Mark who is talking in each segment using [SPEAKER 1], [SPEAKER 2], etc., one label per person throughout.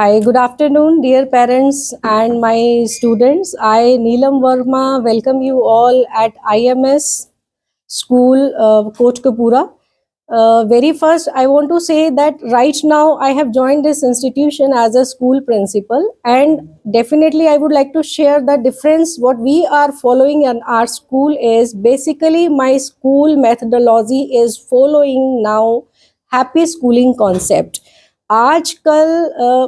[SPEAKER 1] Hi, good afternoon, dear parents and my students. I, Neelam Verma, welcome you all at IMS School, uh, Coach Kapura. Uh, very first, I want to say that right now I have joined this institution as a school principal, and definitely I would like to share the difference. What we are following in our school is basically my school methodology is following now happy schooling concept. ਅੱਜ ਕੱਲ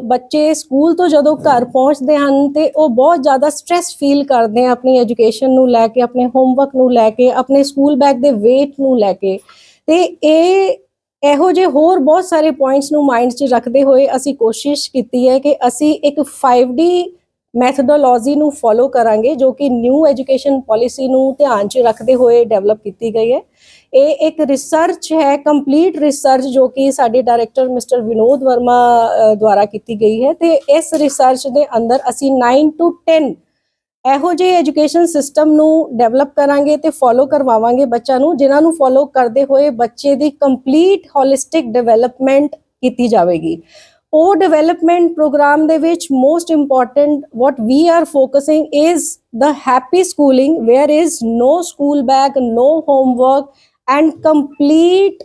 [SPEAKER 1] ਬੱਚੇ school ਤੋਂ ਜਦੋਂ ਘਰ ਪਹੁੰਚਦੇ ਹਨ ਤੇ ਉਹ ਬਹੁਤ ਜ਼ਿਆਦਾ ਸਟ्रेस ਫੀਲ ਕਰਦੇ ਆ ਆਪਣੀ ਐਜੂਕੇਸ਼ਨ ਨੂੰ ਲੈ ਕੇ, ਆਪਣੇ ਹੋਮਵਰਕ ਨੂੰ ਲੈ ਕੇ, ਆਪਣੇ ਸਕੂਲ ਬੈਗ ਦੇ weight ਨੂੰ ਲੈ ਕੇ। ਤੇ ਇਹ ਇਹੋ ਜਿਹੇ ਹੋਰ ਬਹੁਤ ਸਾਰੇ ਪੁਆਇੰਟਸ ਨੂੰ ਮਾਈਂਡ 'ਚ ਰੱਖਦੇ ਹੋਏ ਅਸੀਂ ਕੋਸ਼ਿਸ਼ ਕੀਤੀ ਹੈ ਕਿ ਅਸੀਂ ਇੱਕ 5D ਮੈਥਡੋਲੋਜੀ ਨੂੰ ਫੋਲੋ ਕਰਾਂਗੇ, ਜੋ ਕਿ ਨਿਊ ਐਜੂਕੇਸ਼ਨ ਪਾਲਿਸੀ ਨੂੰ ਧਿਆਨ 'ਚ ਰੱਖਦੇ ਹੋਏ ਡਿਵੈਲਪ ਕੀਤੀ ਗਈ ਹੈ। ਇਹ ਇੱਕ ਰਿਸਰਚ ਹੈ ਕੰਪਲੀਟ ਰਿਸਰਚ ਜੋ ਕਿ ਸਾਡੇ ਡਾਇਰੈਕਟਰ ਮਿਸਟਰ ਵਿਨੋਦ ਵਰਮਾ ਦੁਆਰਾ ਕੀਤੀ ਗਈ ਹੈ ਤੇ ਇਸ ਰਿਸਰਚ ਦੇ ਅੰਦਰ ਅਸੀਂ 9 ਟੂ 10 ਇਹੋ ਜਿਹੇ ਐਜੂਕੇਸ਼ਨ ਸਿਸਟਮ ਨੂੰ ਡਿਵੈਲਪ ਕਰਾਂਗੇ ਤੇ ਫੋਲੋ ਕਰਵਾਵਾਂਗੇ ਬੱਚਿਆਂ ਨੂੰ, ਜਿਨ੍ਹਾਂ ਨੂੰ ਫੋਲੋ ਕਰਦੇ ਹੋਏ ਬੱਚੇ ਦੀ ਕੰਪਲੀਟ ਹੋਲਿਸਟਿਕ ਡਿਵੈਲਪਮੈਂਟ ਕੀਤੀ ਜਾਵੇਗੀ। ਉਹ ਡਿਵੈਲਪਮੈਂਟ ਪ੍ਰੋਗਰਾਮ ਦੇ ਵਿੱਚ most important what we are focusing is the happy schooling, where is no school bag, no homework and complete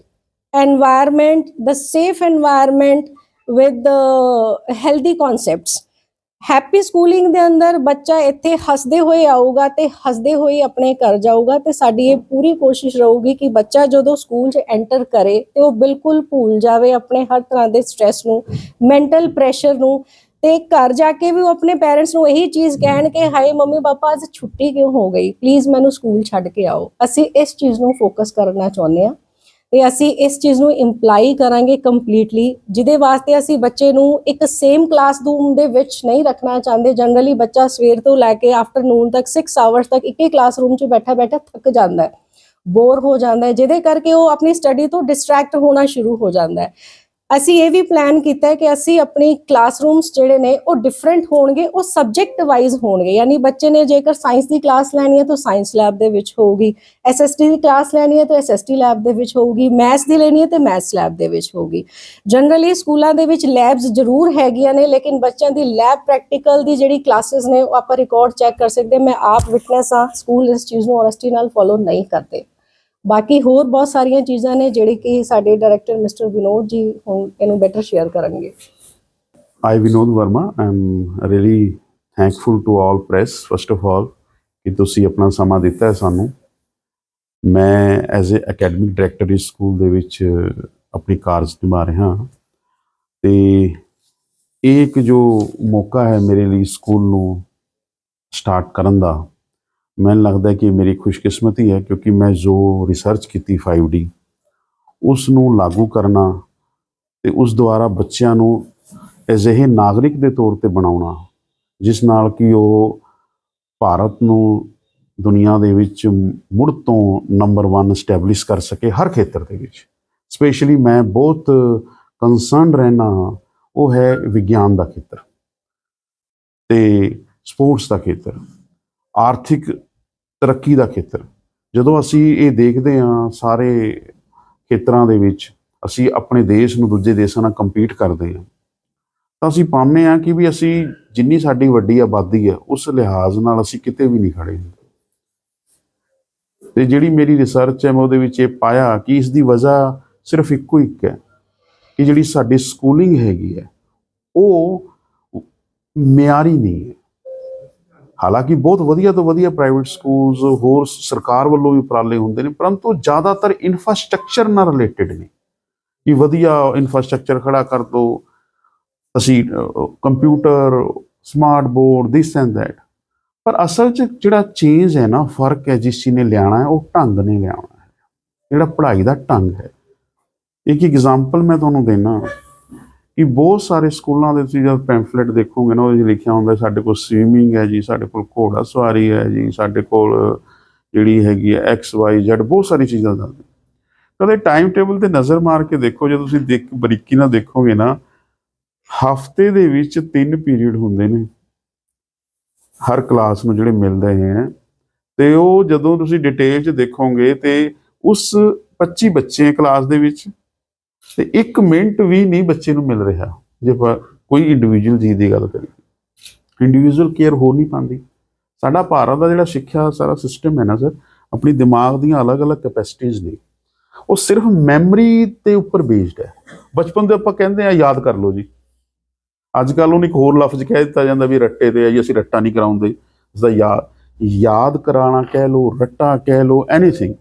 [SPEAKER 1] environment, the safe environment with the healthy concepts. Happy schooling ਦੇ ਅੰਦਰ ਬੱਚਾ ਇੱਥੇ ਹੱਸਦੇ ਹੋਏ ਆਊਗਾ ਤੇ ਹੱਸਦੇ ਹੋਏ ਆਪਣੇ ਘਰ ਜਾਊਗਾ ਤੇ ਸਾਡੀ ਇਹ ਪੂਰੀ ਕੋਸ਼ਿਸ਼ ਰਹੂਗੀ ਕਿ ਬੱਚਾ ਜਦੋਂ ਸਕੂਲ 'ਚ ਐਂਟਰ ਕਰੇ ਤੇ ਉਹ ਬਿਲਕੁਲ ਭੁੱਲ ਜਾਵੇ ਆਪਣੇ ਹਰ ਤਰ੍ਹਾਂ ਦੇ ਸਟ्रेस ਨੂੰ ਮੈਂਟਲ ਪ੍ਰੈਸ਼ਰ ਨੂੰ ਤੇ ਘਰ ਜਾ ਕੇ ਵੀ ਉਹ ਆਪਣੇ ਪੇਰੈਂਟਸ ਨੂੰ ਇਹੀ ਚੀਜ਼ ਕਹਿਣ ਕਿ ਹਾਏ ਮੰਮੀ ਪਾਪਾ, ਅੱਜ ਛੁੱਟੀ ਕਿਉਂ ਹੋ ਗਈ? ਪਲੀਜ਼ ਮੈਨੂੰ ਸਕੂਲ ਛੱਡ ਕੇ ਆਓ। ਅਸੀਂ ਇਸ ਚੀਜ਼ ਨੂੰ ਫੋਕਸ ਕਰਨਾ ਚਾਹੁੰਦੇ ਹਾਂ ਤੇ ਅਸੀਂ ਇਸ ਚੀਜ਼ ਨੂੰ ਇੰਪਲਾਈ ਕਰਾਂਗੇ ਕੰਪਲੀਟਲੀ ਜਿਹਦੇ ਵਾਸਤੇ ਅਸੀਂ ਬੱਚੇ ਨੂੰ ਇੱਕ ਸੇਮ ਕਲਾਸ ਰੂਮ ਦੇ ਵਿੱਚ ਨਹੀਂ ਰੱਖਣਾ ਚਾਹੁੰਦੇ। ਜਨਰਲੀ ਬੱਚਾ ਸਵੇਰ ਤੋਂ ਲੈ ਕੇ ਆਫਟਰਨੂਨ ਤੱਕ 6 ਆਵਰਸ ਤੱਕ ਇੱਕੇ ਕਲਾਸਰੂਮ 'ਚ ਬੈਠਾ ਬੈਠਾ ਥੱਕ ਜਾਂਦਾ ਹੈ ਬੋਰ ਹੋ ਜਾਂਦਾ ਹੈ, ਜਿਹਦੇ ਕਰਕੇ ਉਹ ਆਪਣੀ ਸਟੱਡੀ ਤੋਂ ਡਿਸਟਰੈਕਟ ਹੋਣਾ ਸ਼ੁਰੂ ਹੋ ਜਾਂਦਾ ਹੈ। ਅਸੀਂ ਇਹ ਵੀ ਪਲਾਨ ਕੀਤਾ ਹੈ ਕਿ ਅਸੀਂ ਆਪਣੀ ਕਲਾਸਰੂਮਸ ਜਿਹੜੇ ਨੇ, ਉਹ ਡਿਫਰੈਂਟ ਹੋਣਗੇ, ਉਹ ਸਬਜੈਕਟ ਵਾਈਜ਼ ਹੋਣਗੇ। ਯਾਨੀ ਬੱਚੇ ਨੇ ਜੇਕਰ ਸਾਇੰਸ ਦੀ ਕਲਾਸ ਲੈਣੀ ਹੈ ਤਾਂ ਸਾਇੰਸ ਲੈਬ ਦੇ ਵਿੱਚ ਹੋਊਗੀ। ਐਸਐਸਟੀ ਦੀ ਕਲਾਸ ਲੈਣੀ ਹੈ ਤਾਂ ਐਸਐਸਟੀ ਲੈਬ ਦੇ ਵਿੱਚ ਹੋਊਗੀ। ਮੈਥਸ ਦੀ ਲੈਣੀ ਹੈ ਤੇ ਮੈਥਸ ਲੈਬ ਦੇ ਵਿੱਚ ਹੋਊਗੀ। ਜਨਰਲੀ ਸਕੂਲਾਂ ਦੇ ਵਿੱਚ ਲੈਬਸ ਜ਼ਰੂਰ ਹੈਗੀਆਂ ਨੇ, ਲੇਕਿਨ ਬੱਚਿਆਂ ਦੀ ਲੈਬ ਪ੍ਰੈਕਟੀਕਲ ਦੀ ਜਿਹੜੀ ਕਲਾਸਿਸ ਨੇ, ਉਹ ਆਪਾਂ ਰਿਕਾਰਡ ਚੈੱਕ ਕਰ ਸਕਦੇ ਮੈਂ ਆਪ ਵਿਟਨੈਸ ਆ ਸਕੂਲ ਇਸ ਚੀਜ਼ ਨੂੰ ਹੋਨੈਸਟੀ ਨਾਲ ਫੋਲੋ ਨਹੀਂ ਕਰਦੇ। ਬਾਕੀ ਹੋਰ ਬਹੁਤ ਸਾਰੀਆਂ ਚੀਜ਼ਾਂ ਨੇ ਜਿਹੜੇ ਕਿ ਸਾਡੇ ਡਾਇਰੈਕਟਰ ਮਿਸਟਰ ਵਿਨੋਦ ਜੀ ਹੁਣ ਇਹਨੂੰ ਬੈਟਰ ਸ਼ੇਅਰ ਕਰਨਗੇ।
[SPEAKER 2] I Vinod Verma I am really thankful to all press first of all ਕਿ ਤੁਸੀਂ ਆਪਣਾ ਸਮਾਂ ਦਿੱਤਾ ਹੈ ਸਾਨੂੰ। ਮੈਂ ਐਜ਼ ਅ ਅਕੈਡਮਿਕ ਡਾਇਰੈਕਟਰ ਇਸ ਸਕੂਲ ਦੇ ਵਿੱਚ ਆਪਣੀ ਕਾਰਜ ਨਿਭਾ ਰਿਹਾ ਹਾਂ। ਤੇ ਇਹ ਇੱਕ ਜੋ ਮੌਕਾ ਹੈ ਮੇਰੇ ਲਈ ਸਕੂਲ ਨੂੰ ਸਟਾਰਟ ਕਰਨ ਦਾ ਮੈਨੂੰ ਲੱਗਦਾ ਕਿ ਮੇਰੀ ਖੁਸ਼ਕਿਸਮਤੀ ਹੈ ਕਿਉਂਕਿ ਮੈਂ ਜੋ ਰਿਸਰਚ ਕੀਤੀ 5D ਉਸ ਨੂੰ ਲਾਗੂ ਕਰਨਾ ਤੇ ਉਸ ਦੁਆਰਾ ਬੱਚਿਆਂ ਨੂੰ ਅਜਿਹੇ ਨਾਗਰਿਕ ਦੇ ਤੌਰ ਤੇ ਬਣਾਉਣਾ ਜਿਸ ਨਾਲ ਕਿ ਉਹ ਭਾਰਤ ਨੂੰ ਦੁਨੀਆ ਦੇ ਵਿੱਚ ਮੁੜ ਤੋਂ ਨੰਬਰ 1 ਸਟੈਬਲਿਸ਼ ਕਰ ਸਕੇ ਹਰ ਖੇਤਰ ਦੇ ਵਿੱਚ। ਸਪੈਸ਼ਲੀ ਮੈਂ ਬਹੁਤ ਕੰਸਰਨ ਰਹਿਣਾ ਹਾਂ, ਉਹ ਹੈ ਵਿਗਿਆਨ ਦਾ ਖੇਤਰ ਤੇ ਸਪੋਰਟਸ ਦਾ ਖੇਤਰ। ਆਰਥਿਕ ਤਰੱਕੀ ਦਾ ਖੇਤਰ। ਜਦੋਂ ਅਸੀਂ ਇਹ ਦੇਖਦੇ ਹਾਂ ਸਾਰੇ ਖੇਤਰਾਂ ਦੇ ਵਿੱਚ, ਅਸੀਂ ਆਪਣੇ ਦੇਸ਼ ਨੂੰ ਦੂਜੇ ਦੇਸ਼ਾਂ ਨਾਲ ਕੰਪੀਟ ਕਰਦੇ ਹਾਂ, ਤਾਂ ਅਸੀਂ ਪਾਉਂਦੇ ਹਾਂ ਕਿ ਵੀ ਅਸੀਂ ਜਿੰਨੀ ਸਾਡੀ ਵੱਡੀ ਆਬਾਦੀ ਹੈ, ਉਸ ਲਿਹਾਜ਼ ਨਾਲ ਅਸੀਂ ਕਿਤੇ ਵੀ ਨਹੀਂ ਖੜੇ ਤੇ ਜਿਹੜੀ ਮੇਰੀ ਰਿਸਰਚ ਹੈ, ਮੈਂ ਉਹਦੇ ਵਿੱਚ ਇਹ ਪਾਇਆ ਕਿ ਇਸ ਦੀ ਵਜ੍ਹਾ ਸਿਰਫ ਇੱਕੋ ਇੱਕ ਹੈ ਕਿ ਜਿਹੜੀ ਸਾਡੀ ਸਕੂਲਿੰਗ ਹੈਗੀ ਹੈ, ਉਹ ਮਿਆਰੀ ਨਹੀਂ ਹੈ। ਹਾਲਾਂਕਿ ਬਹੁਤ ਵਧੀਆ ਤੋਂ ਵਧੀਆ ਪ੍ਰਾਈਵੇਟ ਸਕੂਲਸ ਹੋਰ ਸਰਕਾਰ ਵੱਲੋਂ ਵੀ ਉਪਰਾਲੇ ਹੁੰਦੇ ਨੇ, ਪਰੰਤੂ ਜ਼ਿਆਦਾਤਰ ਇਨਫਰਾਸਟ੍ਰਕਚਰ ਨਾਲ ਰਿਲੇਟਡ ਨੇ। ਕਿ ਵਧੀਆ ਇਨਫਰਾਸਟ੍ਰਕਚਰ ਖੜਾ ਕਰ ਦੋ, ਅਸੀਂ computer smart board this and that ਪਰ ਅਸਲ 'ਚ ਜਿਹੜਾ ਚੇਂਜ ਹੈ ਨਾ, ਫ਼ਰਕ ਹੈ ਜਿਸ ਚੀਜ਼ ਨੇ ਲਿਆਣਾ ਹੈ, ਉਹ ਢੰਗ ਨੇ ਲਿਆਉਣਾ ਹੈ। ਜਿਹੜਾ ਪੜ੍ਹਾਈ ਦਾ ਢੰਗ ਹੈ। ਇੱਕ ਐਗਜ਼ਾਮਪਲ ਮੈਂ ਤੁਹਾਨੂੰ ਦੇਣਾ ਕਿ ਬਹੁਤ ਸਾਰੇ ਸਕੂਲਾਂ ਦੇ ਤੁਸੀਂ ਜਦ ਪੈਂਫਲੇਟ ਦੇਖੋਗੇ ਨਾ, ਉਹਦੇ 'ਚ ਲਿਖਿਆ ਹੁੰਦਾ ਸਾਡੇ ਕੋਲ ਸਵੀਮਿੰਗ ਹੈ ਜੀ, ਸਾਡੇ ਕੋਲ ਘੋੜਾ ਸਵਾਰੀ ਹੈ ਜੀ, ਸਾਡੇ ਕੋਲ ਜਿਹੜੀ ਹੈਗੀ ਹੈ ਐਕਸ ਵਾਈ ਜ਼ੈਡ ਬਹੁਤ ਸਾਰੀ ਚੀਜ਼ਾਂ ਦਾ। ਕਦੇ ਟਾਈਮ ਟੇਬਲ ਤੇ ਨਜ਼ਰ ਮਾਰ ਕੇ ਦੇਖੋ, ਜੇ ਤੁਸੀਂ ਦੇਖ ਬਰੀਕੀ ਨਾਲ ਦੇਖੋਗੇ ਨਾ, ਹਫ਼ਤੇ ਦੇ ਵਿੱਚ ਤਿੰਨ ਪੀਰੀਅਡ ਹੁੰਦੇ ਨੇ। ਹਰ ਕਲਾਸ ਨੂੰ ਜਿਹੜੇ ਮਿਲਦੇ ਹੈ ਤੇ ਉਹ ਜਦੋਂ ਤੁਸੀਂ ਡਿਟੇਲ 'ਚ ਦੇਖੋਗੇ ਤੇ ਉਸ 25 ਬੱਚੇ ਕਲਾਸ ਦੇ ਵਿੱਚ ਤੇ 1 ਮਿੰਟ ਵੀ ਨਹੀਂ ਬੱਚੇ ਨੂੰ ਮਿਲ ਰਿਹਾ। ਜੇ ਆਪਾਂ ਕੋਈ ਇੰਡੀਵਿਜੂਅਲ ਚੀਜ਼ ਦੀ ਗੱਲ ਕਰੀਏ। ਇੰਡੀਵਿਜੂਅਲ ਕੇਅਰ ਹੋ ਨਹੀਂ ਪਾਉਂਦੀ। ਸਾਡਾ ਭਾਰਤ ਦਾ ਜਿਹੜਾ ਸਿੱਖਿਆ ਸਾਰਾ ਸਿਸਟਮ ਹੈ ਨਾ ਸਰ ਆਪਣੀ ਦਿਮਾਗ ਦੀਆਂ ਅਲੱਗ-ਅਲੱਗ ਕੈਪੈਸਿਟੀਆਂ ਨੇ। ਉਹ ਸਿਰਫ ਮੈਮਰੀ ਤੇ ਉੱਪਰ ਬੇਸਡ ਹੈ। ਬਚਪਨ ਦੇ ਆਪਾਂ ਕਹਿੰਦੇ ਆ ਯਾਦ ਕਰ ਲਓ ਜੀ। ਅੱਜ ਕੱਲ ਉਹਨੂੰ ਇੱਕ ਹੋਰ ਲਫ਼ਜ਼ ਕਹਿ ਦਿੱਤਾ ਜਾਂਦਾ ਵੀ ਰੱਟੇ ਤੇ ਆ ਜੀ, ਅਸੀਂ ਰੱਟਾ ਨਹੀਂ ਕਰਾਉਂਦੇ। ਇਸਦਾ ਯਾਦ ਯਾਦ ਕਰਾਣਾ ਕਹਿ ਲਓ, ਰੱਟਾ ਕਹਿ ਲਓ ਐਨੀਥਿੰਗ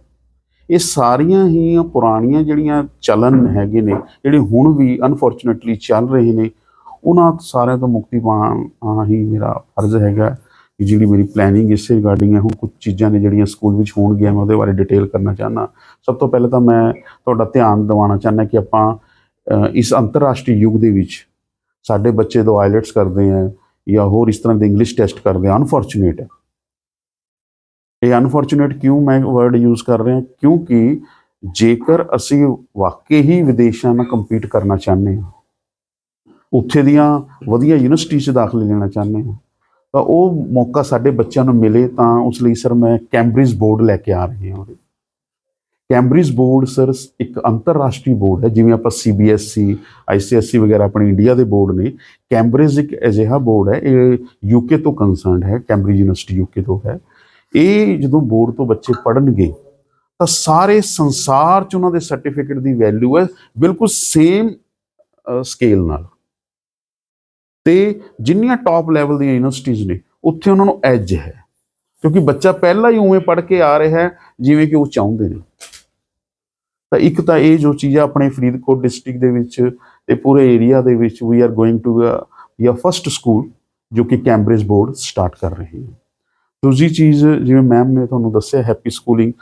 [SPEAKER 2] ਇਹ ਸਾਰੀਆਂ ਹੀ ਪੁਰਾਣੀਆਂ ਜਿਹੜੀਆਂ ਚਲਨ ਹੈਗੇ ਨੇ, ਜਿਹੜੇ ਹੁਣ ਵੀ ਅਨਫੋਰਚੂਨੇਟਲੀ ਚੱਲ ਰਹੇ ਨੇ, ਉਹਨਾਂ ਸਾਰਿਆਂ ਤੋਂ ਮੁਕਤੀ ਪਾਉਣਾ ਹੀ ਮੇਰਾ ਫਰਜ਼ ਹੈਗਾ ਕਿ ਜਿਹੜੀ ਮੇਰੀ ਪਲੈਨਿੰਗ ਇਸੇ ਰਿਗਾਰਡਿੰਗ ਹੈ, ਹੁਣ ਕੁਝ ਚੀਜ਼ਾਂ ਨੇ ਜਿਹੜੀਆਂ ਸਕੂਲ ਵਿੱਚ ਹੋਣਗੀਆਂ, ਮੈਂ ਉਹਦੇ ਬਾਰੇ ਡਿਟੇਲ ਕਰਨਾ ਚਾਹਨਾ ਸਭ ਤੋਂ ਪਹਿਲਾਂ ਤਾਂ ਮੈਂ ਤੁਹਾਡਾ ਧਿਆਨ ਦਿਵਾਉਣਾ ਚਾਹੁੰਦਾ ਕਿ ਆਪਾਂ ਇਸ ਅੰਤਰਰਾਸ਼ਟਰੀ ਯੁੱਗ ਦੇ ਵਿੱਚ ਸਾਡੇ ਬੱਚੇ ਦੋ ਆਈਲੈਟਸ ਕਰਦੇ ਆ ਜਾਂ ਹੋਰ ਇਸ ਤਰ੍ਹਾਂ ਦੇ ਇੰਗਲਿਸ਼ ਟੈਸਟ ਕਰਦੇ ਆ ਅਨਫੋਰਚੂਨੇਟ ਹੈ ਇਹ ਅਨਫੋਰਚੂਨੇਟ ਕਿਉਂ ਮੈਂ ਵਰਡ ਯੂਜ਼ ਕਰ ਰਿਹਾ? ਕਿਉਂਕਿ ਜੇਕਰ ਅਸੀਂ ਵਾਕਈ ਹੀ ਵਿਦੇਸ਼ਾਂ ਨਾਲ ਕੰਪੀਟ ਕਰਨਾ ਚਾਹੁੰਦੇ ਹਾਂ, ਉੱਥੇ ਦੀਆਂ ਵਧੀਆ ਯੂਨੀਵਰਸਿਟੀ 'ਚ ਦਾਖਲੇ ਲੈਣਾ ਚਾਹੁੰਦੇ ਹਾਂ, ਤਾਂ ਉਹ ਮੌਕਾ ਸਾਡੇ ਬੱਚਿਆਂ ਨੂੰ ਮਿਲੇ ਤਾਂ ਉਸ ਲਈ ਸਰ ਮੈਂ ਕੈਂਬਰਿਜ ਬੋਰਡ ਲੈ ਕੇ ਆ ਰਹੀ ਹਾਂ ਉਹਦੇ ਕੈਂਬਰਿਜ ਬੋਰਡ ਸਰ ਇੱਕ ਅੰਤਰਰਾਸ਼ਟਰੀ ਬੋਰਡ ਹੈ, ਜਿਵੇਂ ਆਪਾਂ ਸੀਬੀਐਸਈ ਆਈਸੀਐਸਈ ਵਗੈਰਾ ਆਪਣੇ ਇੰਡੀਆ ਦੇ ਬੋਰਡ ਨੇ। ਕੈਂਬਰਿਜ ਇੱਕ ਅਜਿਹਾ ਬੋਰਡ ਹੈ, ਇਹ ਯੂਕੇ ਤੋਂ ਕੰਸਰਨਡ ਹੈ ਕੈਂਬਰਿਜ ਯੂਨੀਵਰਸਿਟੀ ਯੂਕੇ ਤੋਂ ਹੈ। ਇਹ ਜਦੋਂ ਬੋਰਡ ਤੋਂ ਬੱਚੇ ਪੜ੍ਹਨਗੇ, ਤਾਂ ਸਾਰੇ ਸੰਸਾਰ 'ਚ ਉਹਨਾਂ ਦੇ ਸਰਟੀਫਿਕੇਟ ਦੀ ਵੈਲਿਊ ਹੈ ਬਿਲਕੁਲ ਸੇਮ ਸਕੇਲ ਨਾਲ। ਤੇ ਜਿੰਨੀਆਂ ਟਾਪ ਲੈਵਲ ਦੀਆਂ ਯੂਨੀਵਰਸਿਟੀਆਂ ਨੇ, ਉੱਥੇ ਉਹਨਾਂ ਨੂੰ ਐਜ ਹੈ। ਕਿਉਂਕਿ ਬੱਚਾ ਪਹਿਲਾਂ ਹੀ ਉਵੇਂ ਪੜ੍ਹ ਕੇ ਆ ਰਿਹਾ ਹੈ, ਜਿਵੇਂ ਕਿ ਉਹ ਚਾਹੁੰਦੇ ਨੇ। ਤਾਂ ਇੱਕ ਤਾਂ ਇਹ ਜੋ ਚੀਜ਼ ਆ, ਆਪਣੇ ਫਰੀਦਕੋਟ ਡਿਸਟ੍ਰਿਕਟ ਦੇ ਵਿੱਚ ਤੇ ਪੂਰੇ ਏਰੀਆ ਦੇ ਵਿੱਚ ਵੀ ਆਰ ਗੋਇੰਗ ਟੂ ਯਾ ਫਸਟ ਸਕੂਲ ਜੋ ਕਿ ਕੈਂਬਰਿਜ ਬੋਰਡ ਸਟਾਰਟ ਕਰ ਰਹੇ ਹੈ ਦੂਜੀ ਚੀਜ਼ ਜਿਵੇਂ ਮੈਮ ਨੇ ਤੁਹਾਨੂੰ ਦੱਸਿਆ ਹੈਪੀ ਸਕੂਲਿੰਗ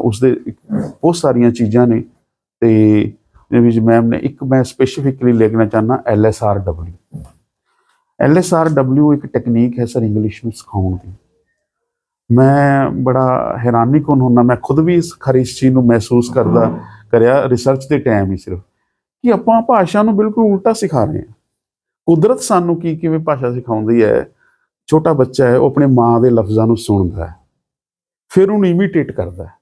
[SPEAKER 2] ਉਸ ਦੇ ਬਹੁਤ ਸਾਰੀਆਂ ਚੀਜ਼ਾਂ ਨੇ ਤੇ ਦੇ ਵਿੱਚ ਮੈਮ ਨੇ ਇੱਕ ਮੈਂ ਸਪੈਸੀਫਿਕਲੀ ਲਿਖਣਾ ਚਾਹਨਾ ਆਰ LSRW ਇੱਕ ਟੈਕਨੀਕ ਹੈ ਸਰ ਇੰਗਲਿਸ਼ ਨੂੰ ਸਿਖਾਉਣ ਦੀ। ਮੈਂ ਬੜਾ ਹੈਰਾਨੀ ਕੋਨ ਹੁੰਦਾ, ਮੈਂ ਖੁਦ ਵੀ ਇਸ ਖਰੀ ਇਸ ਚੀਜ਼ ਨੂੰ ਮਹਿਸੂਸ ਕਰਦਾ, ਕਰਿਆ ਰਿਸਰਚ ਦੇ ਟਾਈਮ ਹੀ ਸਿਰਫ, ਕਿ ਆਪਾਂ ਭਾਸ਼ਾ ਨੂੰ ਬਿਲਕੁਲ ਉਲਟਾ ਸਿਖਾ ਰਹੇ ਹਾਂ। ਕੁਦਰਤ ਸਾਨੂੰ ਕੀ ਕਿਵੇਂ ਭਾਸ਼ਾ ਸਿਖਾਉਂਦੀ ਹੈ? ਛੋਟਾ ਬੱਚਾ ਹੈ, ਉਹ ਆਪਣੇ ਮਾਂ ਦੇ ਲਫ਼ਜ਼ਾਂ ਨੂੰ ਸੁਣਦਾ ਹੈ। ਫਿਰ ਉਹਨੂੰ ਇਮੀਟੇਟ ਕਰਦਾ ਹੈ।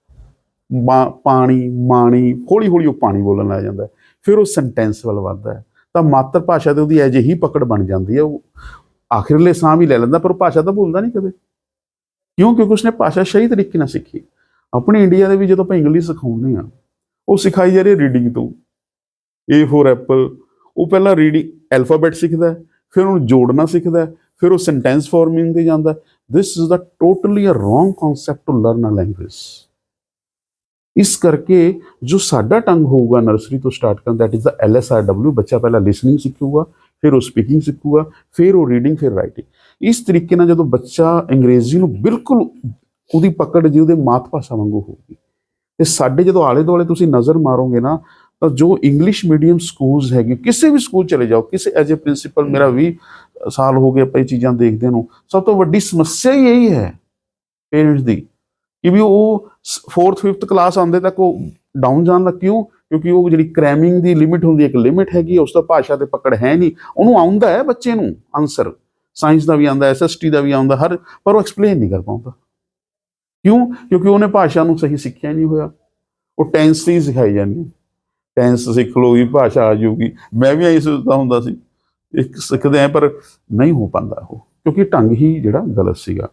[SPEAKER 2] ਪਾਣੀ, ਮਾਣੀ ਹੌਲੀ ਹੌਲੀ ਉਹ ਪਾਣੀ ਬੋਲਣ ਲੱਗ ਜਾਂਦਾ ਹੈ। ਫਿਰ ਉਹ ਸੈਂਟੈਂਸ ਵੱਲ ਵੱਧਦਾ ਹੈ। ਤਾਂ ਮਾਤਰ ਭਾਸ਼ਾ ਤੇ ਉਹਦੀ ਅਜਿਹੀ ਪਕੜ ਬਣ ਜਾਂਦੀ ਹੈ। ਉਹ ਆਖਿਰਲੇ ਸਾਹ ਵੀ ਲੈ ਲੈਂਦਾ, ਪਰ ਉਹ ਭਾਸ਼ਾ ਤਾਂ ਬੋਲਦਾ ਨਹੀਂ ਕਦੇ। ਕਿਉਂ? ਕਿਉਂਕਿ ਉਸਨੇ ਭਾਸ਼ਾ ਸਹੀ ਤਰੀਕੇ ਨਾਲ ਸਿੱਖੀ। ਆਪਣੇ ਇੰਡੀਆ ਦੇ ਵਿੱਚ ਜਦੋਂ ਆਪਾਂ ਇੰਗਲਿਸ਼ ਸਿਖਾਉਂਦੇ ਆ ਉਹ ਸਿਖਾਈ ਜਾ ਰਹੀ ਰੀਡਿੰਗ ਤੋਂ। A ਫੋਰ ਐਪਲ ਉਹ ਪਹਿਲਾਂ ਰੀਡਿੰਗ ਐਲਫਾਬੈਟ ਸਿੱਖਦਾ ਫਿਰ ਉਹਨੂੰ ਜੋੜਨਾ ਸਿੱਖਦਾ ਫਿਰ ਉਹ ਸੈਂਟੈਂਸ ਫਾਰਮਿੰਗ ਤੇ ਜਾਂਦਾ। This is the totally a wrong concept to learn a language ਇਸ ਕਰਕੇ ਜੋ ਸਾਡਾ ਟੰਗ ਹੋਊਗਾ ਨਰਸਰੀ ਤੋਂ ਸਟਾਰਟ ਕਰਨ that is the L S R LSRW ਬੱਚਾ ਪਹਿਲਾਂ ਲਿਸਨਿੰਗ ਸਿੱਖੂਗਾ, ਫਿਰ ਉਹ ਸਪੀਕਿੰਗ ਸਿੱਖੂਗਾ, ਫਿਰ ਉਹ ਰੀਡਿੰਗ ਫਿਰ ਰਾਈਟਿੰਗ ਇਸ ਤਰੀਕੇ ਨਾਲ ਜਦੋਂ ਬੱਚਾ ਅੰਗਰੇਜ਼ੀ ਨੂੰ ਬਿਲਕੁਲ ਉਹਦੀ ਪਕੜ ਜੀ ਉਹਦੇ ਮਾਤ ਭਾਸ਼ਾ ਵਾਂਗੂ ਹੋਊਗੀ, ਤੇ ਸਾਡੇ ਜਦੋਂ ਆਲੇ ਦੁਆਲੇ ਤੁਸੀਂ ਨਜ਼ਰ ਮਾਰੋਗੇ ਨਾ ਤਾਂ ਜੋ ਇੰਗਲਿਸ਼ ਮੀਡੀਅਮ ਸਕੂਲਸ ਹੈਗੇ ਕਿਸੇ ਵੀ ਸਕੂਲ ਚਲੇ ਜਾਓ ਕਿਸੇ ਐਜ ਅ ਪ੍ਰਿੰਸੀਪਲ ਮੇਰਾ 20 ਸਾਲ ਹੋ ਗਏ ਆਪਾਂ ਇਹ ਚੀਜ਼ਾਂ ਦੇਖਦੇ ਨੂੰ ਸਭ ਤੋਂ ਵੱਡੀ ਸਮੱਸਿਆ ਹੀ ਇਹੀ ਹੈ ਪੇਰੈਂਟਸ ਦੀ ਕਿ ਵੀ ਉਹ 4th 5th ਕਲਾਸ ਆਉਂਦੇ ਤੱਕ ਉਹ ਡਾਊਨ ਜਾਣ ਲੱਗ ਕਿਉਂ? ਕਿਉਂਕਿ ਉਹ ਜਿਹੜੀ ਕ੍ਰੈਮਿੰਗ ਦੀ ਲਿਮਿਟ ਹੁੰਦੀ ਇੱਕ ਲਿਮਿਟ ਹੈਗੀ ਹੈ, ਉਸ ਦਾ ਭਾਸ਼ਾ ਤੇ ਪਕੜ ਹੈ ਨਹੀਂ। ਉਹਨੂੰ ਆਉਂਦਾ ਹੈ ਬੱਚੇ ਨੂੰ ਆਨਸਰ ਸਾਇੰਸ ਦਾ ਵੀ ਆਉਂਦਾ ਐਸਐਸਟੀ ਦਾ ਵੀ ਆਉਂਦਾ ਹਰ ਪਰ ਉਹ ਐਕਸਪਲੇਨ ਨਹੀਂ ਕਰ ਪਾਉਂਦਾ। ਕਿਉਂ? ਕਿਉਂਕਿ ਉਹਨੇ ਭਾਸ਼ਾ ਨੂੰ ਸਹੀ ਸਿੱਖਿਆ ਨਹੀਂ ਹੋਇਆ। ਉਹ ਟੈਂਸ ਹੀ ਸਿਖਾਈ ਜਾਂਦੀ। ਟੈਂਸ ਸਿੱਖ ਲਓ ਵੀ ਭਾਸ਼ਾ ਆ ਜੂਗੀ ਮੈਂ ਵੀ ਐਂ ਸੋਚਦਾ ਹੁੰਦਾ ਸੀ। ਇੱਕ ਸਿੱਖਦੇ ਆ, ਪਰ ਨਹੀਂ ਹੋ ਪਾਉਂਦਾ ਉਹ। ਕਿਉਂਕਿ ਢੰਗ ਹੀ ਜਿਹੜਾ ਗਲਤ ਸੀਗਾ।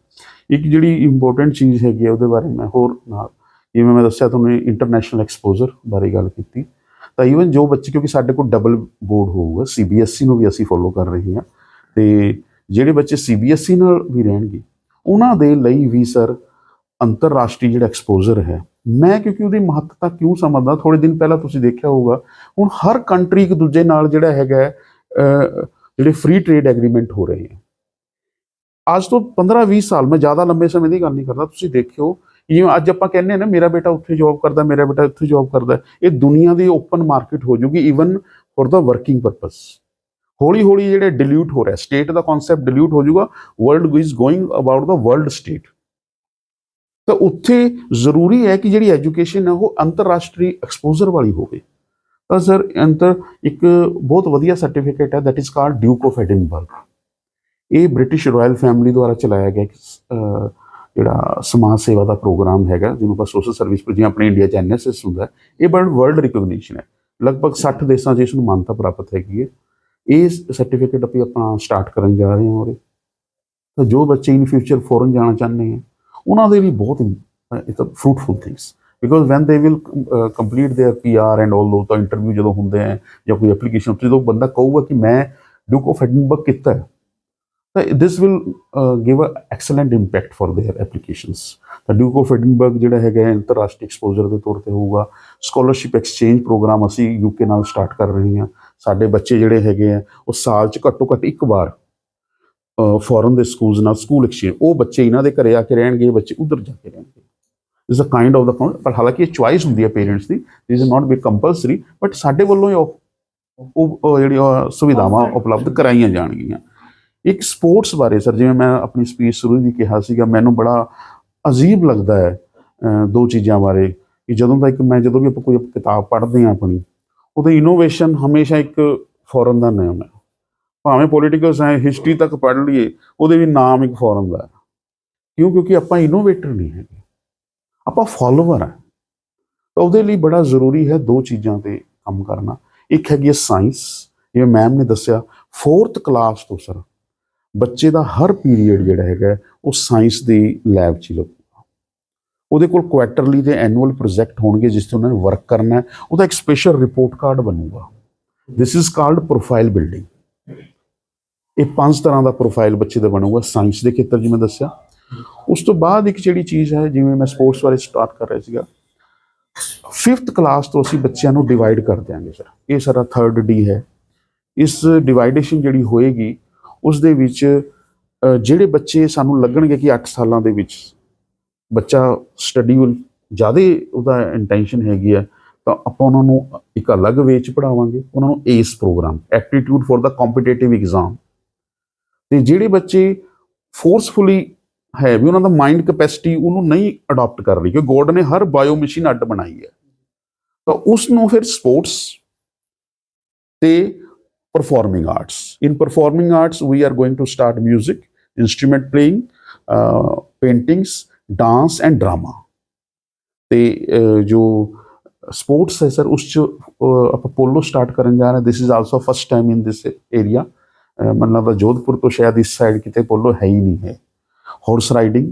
[SPEAKER 2] ਇੱਕ ਜਿਹੜੀ ਇੰਪੋਰਟੈਂਟ ਚੀਜ਼ ਹੈਗੀ ਹੈ ਉਹਦੇ ਬਾਰੇ ਮੈਂ ਹੋਰ ਨਾਲ, ਜਿਵੇਂ ਮੈਂ ਦੱਸਿਆ ਤੁਹਾਨੂੰ ਇੰਟਰਨੈਸ਼ਨਲ ਐਕਸਪੋਜ਼ਰ ਬਾਰੇ ਗੱਲ ਕੀਤੀ। ਤਾਂ ਈਵਨ ਜੋ ਬੱਚੇ, ਕਿਉਂਕਿ ਸਾਡੇ ਕੋਲ ਡਬਲ ਬੋਰਡ ਹੋਊਗਾ ਸੀਬੀਐਸਈ ਨੂੰ ਵੀ ਅਸੀਂ ਫੋਲੋ ਕਰ ਰਹੇ ਹਾਂ। ਤੇ ਜਿਹੜੇ ਬੱਚੇ ਸੀਬੀਐਸਈ ਨਾਲ ਵੀ ਰਹਿਣਗੇ, ਉਹਨਾਂ ਦੇ ਲਈ ਵੀ ਸਰ ਅੰਤਰਰਾਸ਼ਟਰੀ ਜਿਹੜਾ ਐਕਸਪੋਜ਼ਰ ਹੈ ਮੈਂ ਕਿਉਂਕਿ ਉਹਦੀ ਮਹੱਤਤਾ ਕਿਉਂ ਸਮਝਦਾ? ਥੋੜੇ ਦਿਨ ਪਹਿਲਾਂ ਤੁਸੀਂ ਦੇਖਿਆ ਹੋਊਗਾ। ਹੁਣ ਹਰ ਕੰਟਰੀ ਇੱਕ ਦੂਜੇ ਨਾਲ ਜਿਹੜਾ ਹੈਗਾ ਜਿਹੜੇ ਫ੍ਰੀ ਟ੍ਰੇਡ ਐਗਰੀਮੈਂਟ ਹੋ ਰਹੇ ਹੈ। ਅੱਜ ਤੋਂ 15-20 ਸਾਲ, ਮੈਂ ਜ਼ਿਆਦਾ ਲੰਬੇ ਸਮੇਂ ਦੀ ਗੱਲ ਨਹੀਂ ਕਰਦਾ, ਤੁਸੀਂ ਦੇਖਿਓ। ਜਿਵੇਂ ਅੱਜ ਆਪਾਂ ਕਹਿੰਦੇ ਹਾਂ ਨਾ, ਮੇਰਾ ਬੇਟਾ ਉੱਥੇ ਜੌਬ ਕਰਦਾ, ਮੇਰਾ ਬੇਟਾ ਉੱਥੇ ਜੌਬ ਕਰਦਾ, ਇਹ ਦੁਨੀਆ ਦੀ ਓਪਨ ਮਾਰਕੀਟ ਹੋ ਜੂਗੀ even for the working purpose ਹੌਲੀ ਹੌਲੀ ਜਿਹੜੇ ਡਿਲੂਟ ਹੋ ਰਿਹਾ ਸਟੇਟ ਦਾ ਕਨਸੈਪਟ ਡਿਲੂਟ ਹੋ ਜਾਊਗਾ world is going about the world state ਤਾਂ ਉੱਥੇ ਜ਼ਰੂਰੀ ਹੈ ਕਿ ਜਿਹੜੀ ਐਜੂਕੇਸ਼ਨ ਹੈ ਉਹ ਅੰਤਰਰਾਸ਼ਟਰੀ ਐਕਸਪੋਜ਼ਰ ਵਾਲੀ ਹੋਵੇ। ਤਾਂ ਸਰ, ਅੰਤਰ ਇੱਕ ਬਹੁਤ ਵਧੀਆ ਸਰਟੀਫਿਕੇਟ ਹੈ that is called Duke of Edinburgh ਇਹ ਬ੍ਰਿਟਿਸ਼ ਰਾਇਲ ਫੈਮਿਲੀ ਦੁਆਰਾ ਚਲਾਇਆ ਗਿਆ ਇੱਕ ਜਿਹੜਾ ਸਮਾਜ ਸੇਵਾ ਦਾ ਪ੍ਰੋਗਰਾਮ ਹੈਗਾ, ਜਿਹਨੂੰ ਆਪਾਂ ਸੋਸ਼ਲ ਸਰਵਿਸ ਜਿਵੇਂ ਆਪਣੇ ਇੰਡੀਆ ਚ ਐਨਐਸਐਸ ਹੁੰਦਾ ਇਹ ਬੜਾ ਵਰਲਡ ਰਿਕਗਨੀਸ਼ਨ ਹੈ। ਲਗਭਗ 60 ਦੇਸ਼ਾਂ 'ਚ ਇਸ ਨੂੰ ਮਾਨਤਾ ਪ੍ਰਾਪਤ ਹੈਗੀ ਹੈ। ਇਹ ਸਰਟੀਫਿਕੇਟ ਅਸੀਂ ਆਪਣਾ ਸਟਾਰਟ ਕਰਨ ਜਾ ਰਹੇ ਹਾਂ ਔਰ ਤਾਂ ਜੋ ਬੱਚੇ ਇਨ ਫਿਊਚਰ ਫੋਰਨ ਜਾਣਾ ਚਾਹੁੰਦੇ ਆ ਉਹਨਾਂ ਦੇ ਲਈ ਬਹੁਤ it's fruitful things because when they will complete their PR and all ਦੋ ਤਾਂ ਇੰਟਰਵਿਊ ਜਦੋਂ ਹੁੰਦੇ ਆ ਜਾਂ ਕੋਈ ਐਪਲੀਕੇਸ਼ਨ ਜਦੋਂ ਬੰਦਾ ਕਹੂਗਾ ਕਿ ਮੈਂ ਡਿਊਕ ਆਫ ਐਡਨਬਰਗ ਹੈ, ਤਾਂ this will give a excellent impact for their applications ਤਾਂ ਡਿਊਕ ਆਫ ਐਡਨਬਰਗ ਜਿਹੜਾ ਹੈਗਾ ਅੰਤਰਰਾਸ਼ਟਰੀ ਐਕਸਪੋਜ਼ਰ ਦੇ ਤੌਰ ਤੇ ਹੋਊਗਾ। ਸਕਾਲਰਸ਼ਿਪ ਐਕਸਚੇਂਜ ਪ੍ਰੋਗਰਾਮ ਅਸੀਂ ਯੂਕੇ ਨਾਲ ਸਟਾਰਟ ਕਰ ਰਹੇ ਹਾਂ। ਸਾਡੇ ਬੱਚੇ ਜਿਹੜੇ ਹੈਗੇ ਆ, ਉਹ ਸਾਲ 'ਚ ਘੱਟੋ ਘੱਟ ਇੱਕ ਵਾਰ ਫੋਰਨ ਦੇ ਸਕੂਲਸ ਨਾਲ ਸਕੂਲ ਐਕਸਚੇਂਜ ਉਹ ਬੱਚੇ ਇਹਨਾਂ ਦੇ ਘਰੇ ਆ ਕੇ ਰਹਿਣਗੇ ਬੱਚੇ ਉਧਰ ਜਾ ਕੇ ਰਹਿਣਗੇ। ਇਸ ਅ ਕਾਈਂਡ ਆਫ ਦਾ ਪਰ ਹਾਲਾਂਕਿ ਇਹ ਚੁਆਇਸ ਹੁੰਦੀ ਹੈ parents the this is not be compulsory but ਸਾਡੇ ਵੱਲੋਂ ਇਹ ਉਹ- ਜਿਹੜੀ ਉਹ ਸੁਵਿਧਾਵਾਂ ਉਪਲਬਧ ਕਰਾਈਆਂ ਜਾਣਗੀਆਂ। ਇੱਕ ਸਪੋਰਟਸ ਬਾਰੇ ਸਰ ਜਿਵੇਂ ਮੈਂ ਆਪਣੀ ਸਪੀਚ ਸ਼ੁਰੂ ਦੀ ਕਿਹਾ ਸੀਗਾ ਮੈਨੂੰ ਬੜਾ ਅਜੀਬ ਲੱਗਦਾ ਹੈ ਦੋ ਚੀਜ਼ਾਂ ਬਾਰੇ। ਕਿ ਜਦੋਂ ਤੱਕ ਮੈਂ ਜਦੋਂ ਵੀ ਆਪਾਂ ਕੋਈ ਕਿਤਾਬ ਪੜ੍ਹਦੇ ਹਾਂ ਆਪਣੀ ਉਹਦੇ ਇਨੋਵੇਸ਼ਨ ਹਮੇਸ਼ਾ ਇੱਕ ਫੋਰਨ ਦਾ ਨਾਮ ਹੈ। ਭਾਵੇਂ ਪੋਲੀਟੀਕਲ ਸਾਇੰਸ ਹਿਸਟਰੀ ਤੱਕ ਪੜ੍ਹ ਲਈਏ, ਉਹਦੇ ਵੀ ਨਾਮ ਇੱਕ ਫੋਰਨ ਦਾ ਕਿਉਂ? ਕਿਉਂਕਿ ਆਪਾਂ ਇਨੋਵੇਟਰ ਨਹੀਂ ਹੈਗੇ। ਆਪਾਂ ਫਾਲੋਅਰ ਆ। ਤਾਂ ਉਹਦੇ ਲਈ ਬੜਾ ਜ਼ਰੂਰੀ ਹੈ ਦੋ ਚੀਜ਼ਾਂ ਤੇ ਕੰਮ ਕਰਨਾ। ਇੱਕ ਹੈਗੀ ਹੈ ਸਾਇੰਸ ਜਿਵੇਂ ਮੈਮ ਨੇ ਦੱਸਿਆ 4th ਕਲਾਸ ਤੋਂ ਸਰ ਬੱਚੇ ਦਾ ਹਰ ਪੀਰੀਅਡ ਜਿਹੜਾ ਹੈਗਾ, ਉਹ ਸਾਇੰਸ ਦੀ ਲੈਬ 'ਚ ਹੀ ਲੱਗੂਗਾ। ਉਹਦੇ ਕੋਲ ਕੁਆਟਰਲੀ ਤੇ ਐਨੂਅਲ ਪ੍ਰੋਜੈਕਟ ਹੋਣਗੇ, ਜਿਸ ਤੇ ਉਹਨਾਂ ਨੇ ਵਰਕ ਕਰਨਾ ਹੈ। ਉਹਦਾ ਇੱਕ ਸਪੈਸ਼ਲ ਰਿਪੋਰਟ ਕਾਰਡ ਬਣੂਗਾ। This is called profile building ਇਹ ਪੰਜ ਤਰ੍ਹਾਂ ਦਾ ਪ੍ਰੋਫਾਈਲ ਬੱਚੇ ਦਾ ਬਣੂਗਾ ਸਾਇੰਸ ਦੇ ਖੇਤਰ ਜਿਵੇਂ ਦੱਸਿਆ। ਉਸ ਤੋਂ ਬਾਅਦ ਇੱਕ ਜਿਹੜੀ ਚੀਜ਼ ਹੈ, ਜਿਵੇਂ ਮੈਂ ਸਪੋਰਟਸ ਬਾਰੇ ਸਟਾਰਟ ਕਰ ਰਿਹਾ ਸੀਗਾ 5th ਕਲਾਸ ਤੋਂ ਅਸੀਂ ਬੱਚਿਆਂ ਨੂੰ ਡਿਵਾਈਡ ਕਰ ਦਿਆਂਗੇ ਸਰ ਇਹ ਸਾਡਾ 3rd ਡੀ ਹੈ। ਇਸ ਡਿਵਾਈਡੇਸ਼ਨ ਜਿਹੜੀ ਹੋਏਗੀ, ਉਸ ਦੇ ਵਿੱਚ ਜਿਹੜੇ ਬੱਚੇ ਸਾਨੂੰ ਲੱਗਣਗੇ ਕਿ 8 ਸਾਲਾਂ ਦੇ ਵਿੱਚ ਬੱਚਾ ਸਟੱਡੀ ਵੱਲ ਜ਼ਿਆਦਾ ਉਹਦਾ ਇੰਟੈਂਸ਼ਨ ਹੈਗੀ ਹੈ, ਤਾਂ ਆਪਾਂ ਉਹਨਾਂ ਨੂੰ ਇੱਕ ਅਲੱਗ ਵੇ ਚ ਪੜਾਵਾਂਗੇ ਉਹਨਾਂ ਨੂੰ ਏਸ program aptitude for the competitive exam ਤੇ ਜਿਹੜੇ ਬੱਚੇ ਫੋਰਸਫੁਲੀ ਹੈ ਵੀ ਉਹਨਾਂ ਦਾ ਮਾਈਂਡ ਕੈਪੈਸਿਟੀ ਉਹਨੂੰ ਨਹੀਂ ਅਡਾਪਟ ਕਰ ਰਹੀ ਕਿਉਂਕਿ ਗੋਡ ਨੇ ਹਰ ਬਾਇਓ ਮਸ਼ੀਨ ਅੱਡ ਬਣਾਈ ਹੈ। ਤਾਂ ਉਸ ਨੂੰ ਫਿਰ ਸਪੋਰਟਸ ਤੇ performing arts in performing arts we are going to start music instrument playing uh, paintings dance and drama. ਤੇ uh, ਜੋ ਸਪੋਰਟਸ ਹੈ ਸਰ ਉਸ ਚ uh, ਆਪਾਂ ਪੋਲੋ ਸਟਾਰਟ ਕਰਨ ਜਾ ਰਹੇ ਹਾਂ। This is also first time in this area ਮੈਨੂੰ ਲੱਗਦਾ ਜੋਧਪੁਰ ਤੋਂ ਸ਼ਾਇਦ ਇਸ ਸਾਈਡ ਕਿਤੇ ਪੋਲੋ ਹੈ ਹੀ ਨਹੀਂ ਹੈ। ਹਾਰਸ ਰਾਈਡਿੰਗ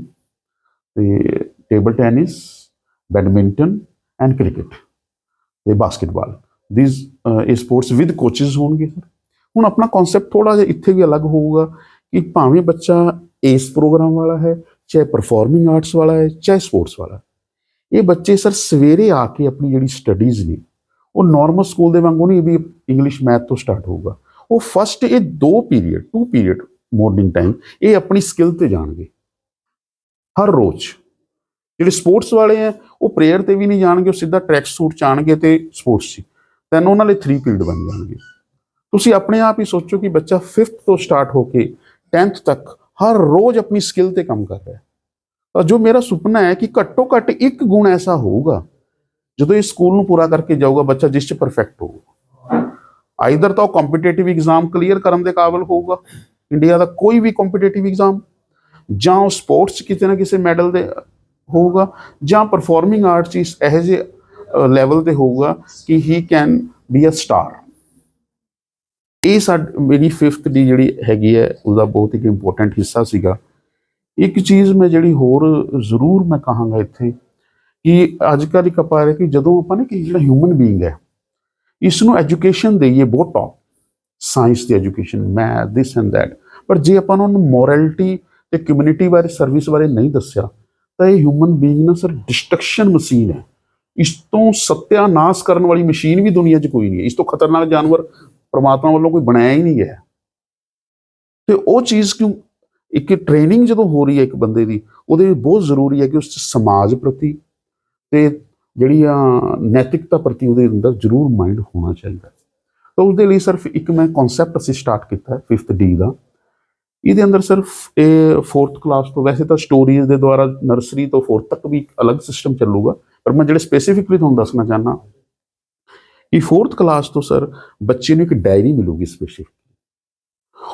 [SPEAKER 2] ਤੇ table tennis badminton and cricket ਤੇ ਬਾਸਕਟਬਾਲ ਥੀਸ ਇਹ ਸਪੋਰਟਸ ਵਿਦ ਕੋਚਸ ਹੋਣਗੇ। ਸਰ ਹੁਣ ਆਪਣਾ ਕਨਸੈਪਟ ਥੋੜਾ ਜਿਹਾ ਇੱਥੇ ਵੀ ਅਲੱਗ ਹੋਊਗਾ ਕਿ ਭਾਵੇਂ ਬੱਚਾ ਇਸ ਪ੍ਰੋਗਰਾਮ ਵਾਲਾ ਹੈ, ਚਾਹੇ ਪਰਫਾਰਮਿੰਗ ਆਰਟਸ ਵਾਲਾ ਹੈ, ਚਾਹੇ ਸਪੋਰਟਸ ਵਾਲਾ। ਇਹ ਬੱਚੇ ਸਰ ਸਵੇਰੇ ਆ ਕੇ ਆਪਣੀ ਜਿਹੜੀ ਸਟੱਡੀਜ਼ ਨੇ, ਉਹ ਨਾਰਮਲ ਸਕੂਲ ਦੇ ਵਾਂਗੂ ਨਹੀਂ ਵੀ ਇੰਗਲਿਸ਼ ਮੈਥ ਤੋਂ ਸਟਾਰਟ ਹੋਊਗਾ। ਉਹ ਫਸਟ ਇਹ ਦੋ period two period morning time ਇਹ ਆਪਣੀ ਸਕਿੱਲ ਤੇ ਜਾਣਗੇ। ਹਰ ਰੋਜ਼। ਜਿਹੜੇ ਸਪੋਰਟਸ ਵਾਲੇ ਆ ਉਹ ਪ੍ਰੇਅਰ ਤੇ ਵੀ ਨਹੀਂ ਜਾਣਗੇ, ਉਹ ਸਿੱਧਾ ਟਰੈਕ ਸੂਟ ਚ ਆਣਗੇ ਤੇ ਸਪੋਰਟਸ 'ਚ। ਤੈਨੂੰ ਉਹਨਾਂ ਲਈ 3 ਪੀਰੀਅਡ ਬਣ ਜਾਣਗੇ। ਤੁਸੀਂ ਆਪਣੇ ਆਪ ਹੀ ਸੋਚੋ ਕਿ ਬੱਚਾ 5th ਤੋਂ ਸਟਾਰਟ ਹੋ ਕੇ 10th ਤੱਕ ਹਰ ਰੋਜ਼ ਆਪਣੀ ਸਕਿੱਲ ਤੇ ਕੰਮ ਕਰ ਰਿਹਾ। ਹੈ ਤਾਂ ਜੋ ਮੇਰਾ ਸੁਪਨਾ ਹੈ ਕਿ ਘੱਟੋ ਘੱਟ ਇੱਕ ਗੁਣ ਐਸਾ ਹੋਊਗਾ, ਜਦੋਂ ਇਹ ਸਕੂਲ ਨੂੰ ਪੂਰਾ ਕਰਕੇ ਜਾਊਗਾ, ਬੱਚਾ ਜਿਸ 'ਚ ਪਰਫੈਕਟ ਹੋਊਗਾ। ਆਈਦਰ ਤਾਂ ਉਹ ਕੰਪੀਟੀਟਿਵ ਐਗਜ਼ਾਮ ਕਲੀਅਰ ਕਰਨ ਦੇ ਕਾਬਿਲ ਹੋਊਗਾ ਇੰਡੀਆ ਦਾ ਕੋਈ ਵੀ ਕੰਪੀਟੀਟਿਵ ਐਗਜ਼ਾਮ ਜਾਂ ਉਹ ਸਪੋਰਟਸ 'ਚ ਕਿਸੇ ਨਾ ਕਿਸੇ ਮੈਡਲ ਦੇ ਹੋਊਗਾ, ਜਾਂ ਪਰਫਾਰਮਿੰਗ ਆਰਟਸ 'ਚ ਇਸ ਇਹੋ ਜਿਹੇ ਲੈਵਲ ਤੇ ਹੋਊਗਾ ਕਿ he can be a star ਇਹ ਸਾਡ, ਮੇਰੀ 5th ਦੀ ਜਿਹੜੀ ਹੈਗੀ ਹੈ, ਉਹਦਾ ਬਹੁਤ ਹੀ ਇੰਪੋਰਟੈਂਟ ਹਿੱਸਾ ਸੀਗਾ। ਇੱਕ ਚੀਜ਼ ਮੈਂ ਜਿਹੜੀ ਹੋਰ ਜ਼ਰੂਰ ਮੈਂ ਕਹਾਂਗਾ ਇੱਥੇ, ਕਿ ਅੱਜ ਕੱਲ੍ਹ ਇੱਕ ਆਪਾਂ ਕਿ ਜਦੋਂ ਆਪਾਂ ਨੇ ਕਿ ਜਿਹੜਾ ਹਿਊਮਨ ਬੀਇੰਗ ਹੈ ਇਸ ਨੂੰ ਐਜੂਕੇਸ਼ਨ ਦੇਈਏ ਬਹੁਤ top science the education math this and that ਪਰ ਜੇ ਆਪਾਂ ਉਹਨਾਂ ਨੂੰ ਮੋਰੈਲਿਟੀ ਤੇ ਕਮਿਊਨਿਟੀ ਬਾਰੇ ਸਰਵਿਸ ਬਾਰੇ ਨਹੀਂ ਦੱਸਿਆ, ਤਾਂ ਇਹ ਹਿਊਮਨ ਬੀਇੰਗ ਨਾ ਸਰ ਡਿਸਟਰਕਸ਼ਨ ਮਸ਼ੀਨ ਹੈ। ਇਸ ਤੋਂ ਸਤਿਆਨਾਸ਼ ਕਰਨ ਵਾਲੀ ਮਸ਼ੀਨ ਵੀ ਦੁਨੀਆ 'ਚ ਕੋਈ ਨਹੀਂ ਹੈ। ਇਸ ਤੋਂ ਖਤਰਨਾਕ ਜਾਨਵਰ ਪਰਮਾਤਮਾ ਵੱਲੋਂ ਕੋਈ ਬਣਾਇਆ ਹੀ ਨਹੀਂ ਗਿਆ ਤੇ ਉਹ ਚੀਜ਼ ਕਿਉਂ, ਇੱਕ ਟ੍ਰੇਨਿੰਗ ਜਦੋਂ ਹੋ ਰਹੀ ਹੈ ਇੱਕ ਬੰਦੇ ਦੀ, ਉਹਦੇ ਵਿੱਚ ਬਹੁਤ ਜ਼ਰੂਰੀ ਹੈ ਕਿ ਉਸ ਸਮਾਜ ਪ੍ਰਤੀ ਤੇ ਜਿਹੜੀ ਆ ਨੈਤਿਕਤਾ ਪ੍ਰਤੀ ਉਹਦੇ ਅੰਦਰ ਜ਼ਰੂਰ ਮਾਈਂਡ ਹੋਣਾ ਚਾਹੀਦਾ। ਤਾਂ ਉਸਦੇ ਲਈ ਸਿਰਫ ਇੱਕ ਮੈਂ ਕਨਸੈਪਟ ਅਸੀਂ ਸਟਾਰਟ ਕੀਤਾ ਹੈ 5th ਡੀ ਦਾ। ਇਹਦੇ ਅੰਦਰ ਸਿਰਫ ਇਹ 4th ਕਲਾਸ ਤੋਂ, ਵੈਸੇ ਤਾਂ ਸਟੋਰੀਜ਼ ਦੇ ਦੁਆਰਾ ਨਰਸਰੀ ਤੋਂ 4th ਤੱਕ ਵੀ ਇੱਕ ਅਲੱਗ ਸਿਸਟਮ ਚੱਲੂਗਾ, ਪਰ ਮੈਂ ਜਿਹੜੇ ਸਪੈਸੀਫਿਕਲੀ ਤੁਹਾਨੂੰ ਦੱਸਣਾ ਚਾਹਨਾ ਕਿ 4th ਕਲਾਸ ਤੋਂ ਸਰ ਬੱਚੇ ਨੂੰ ਇੱਕ ਡਾਇਰੀ ਮਿਲੂਗੀ ਸਪੈਸੀਫਿਕ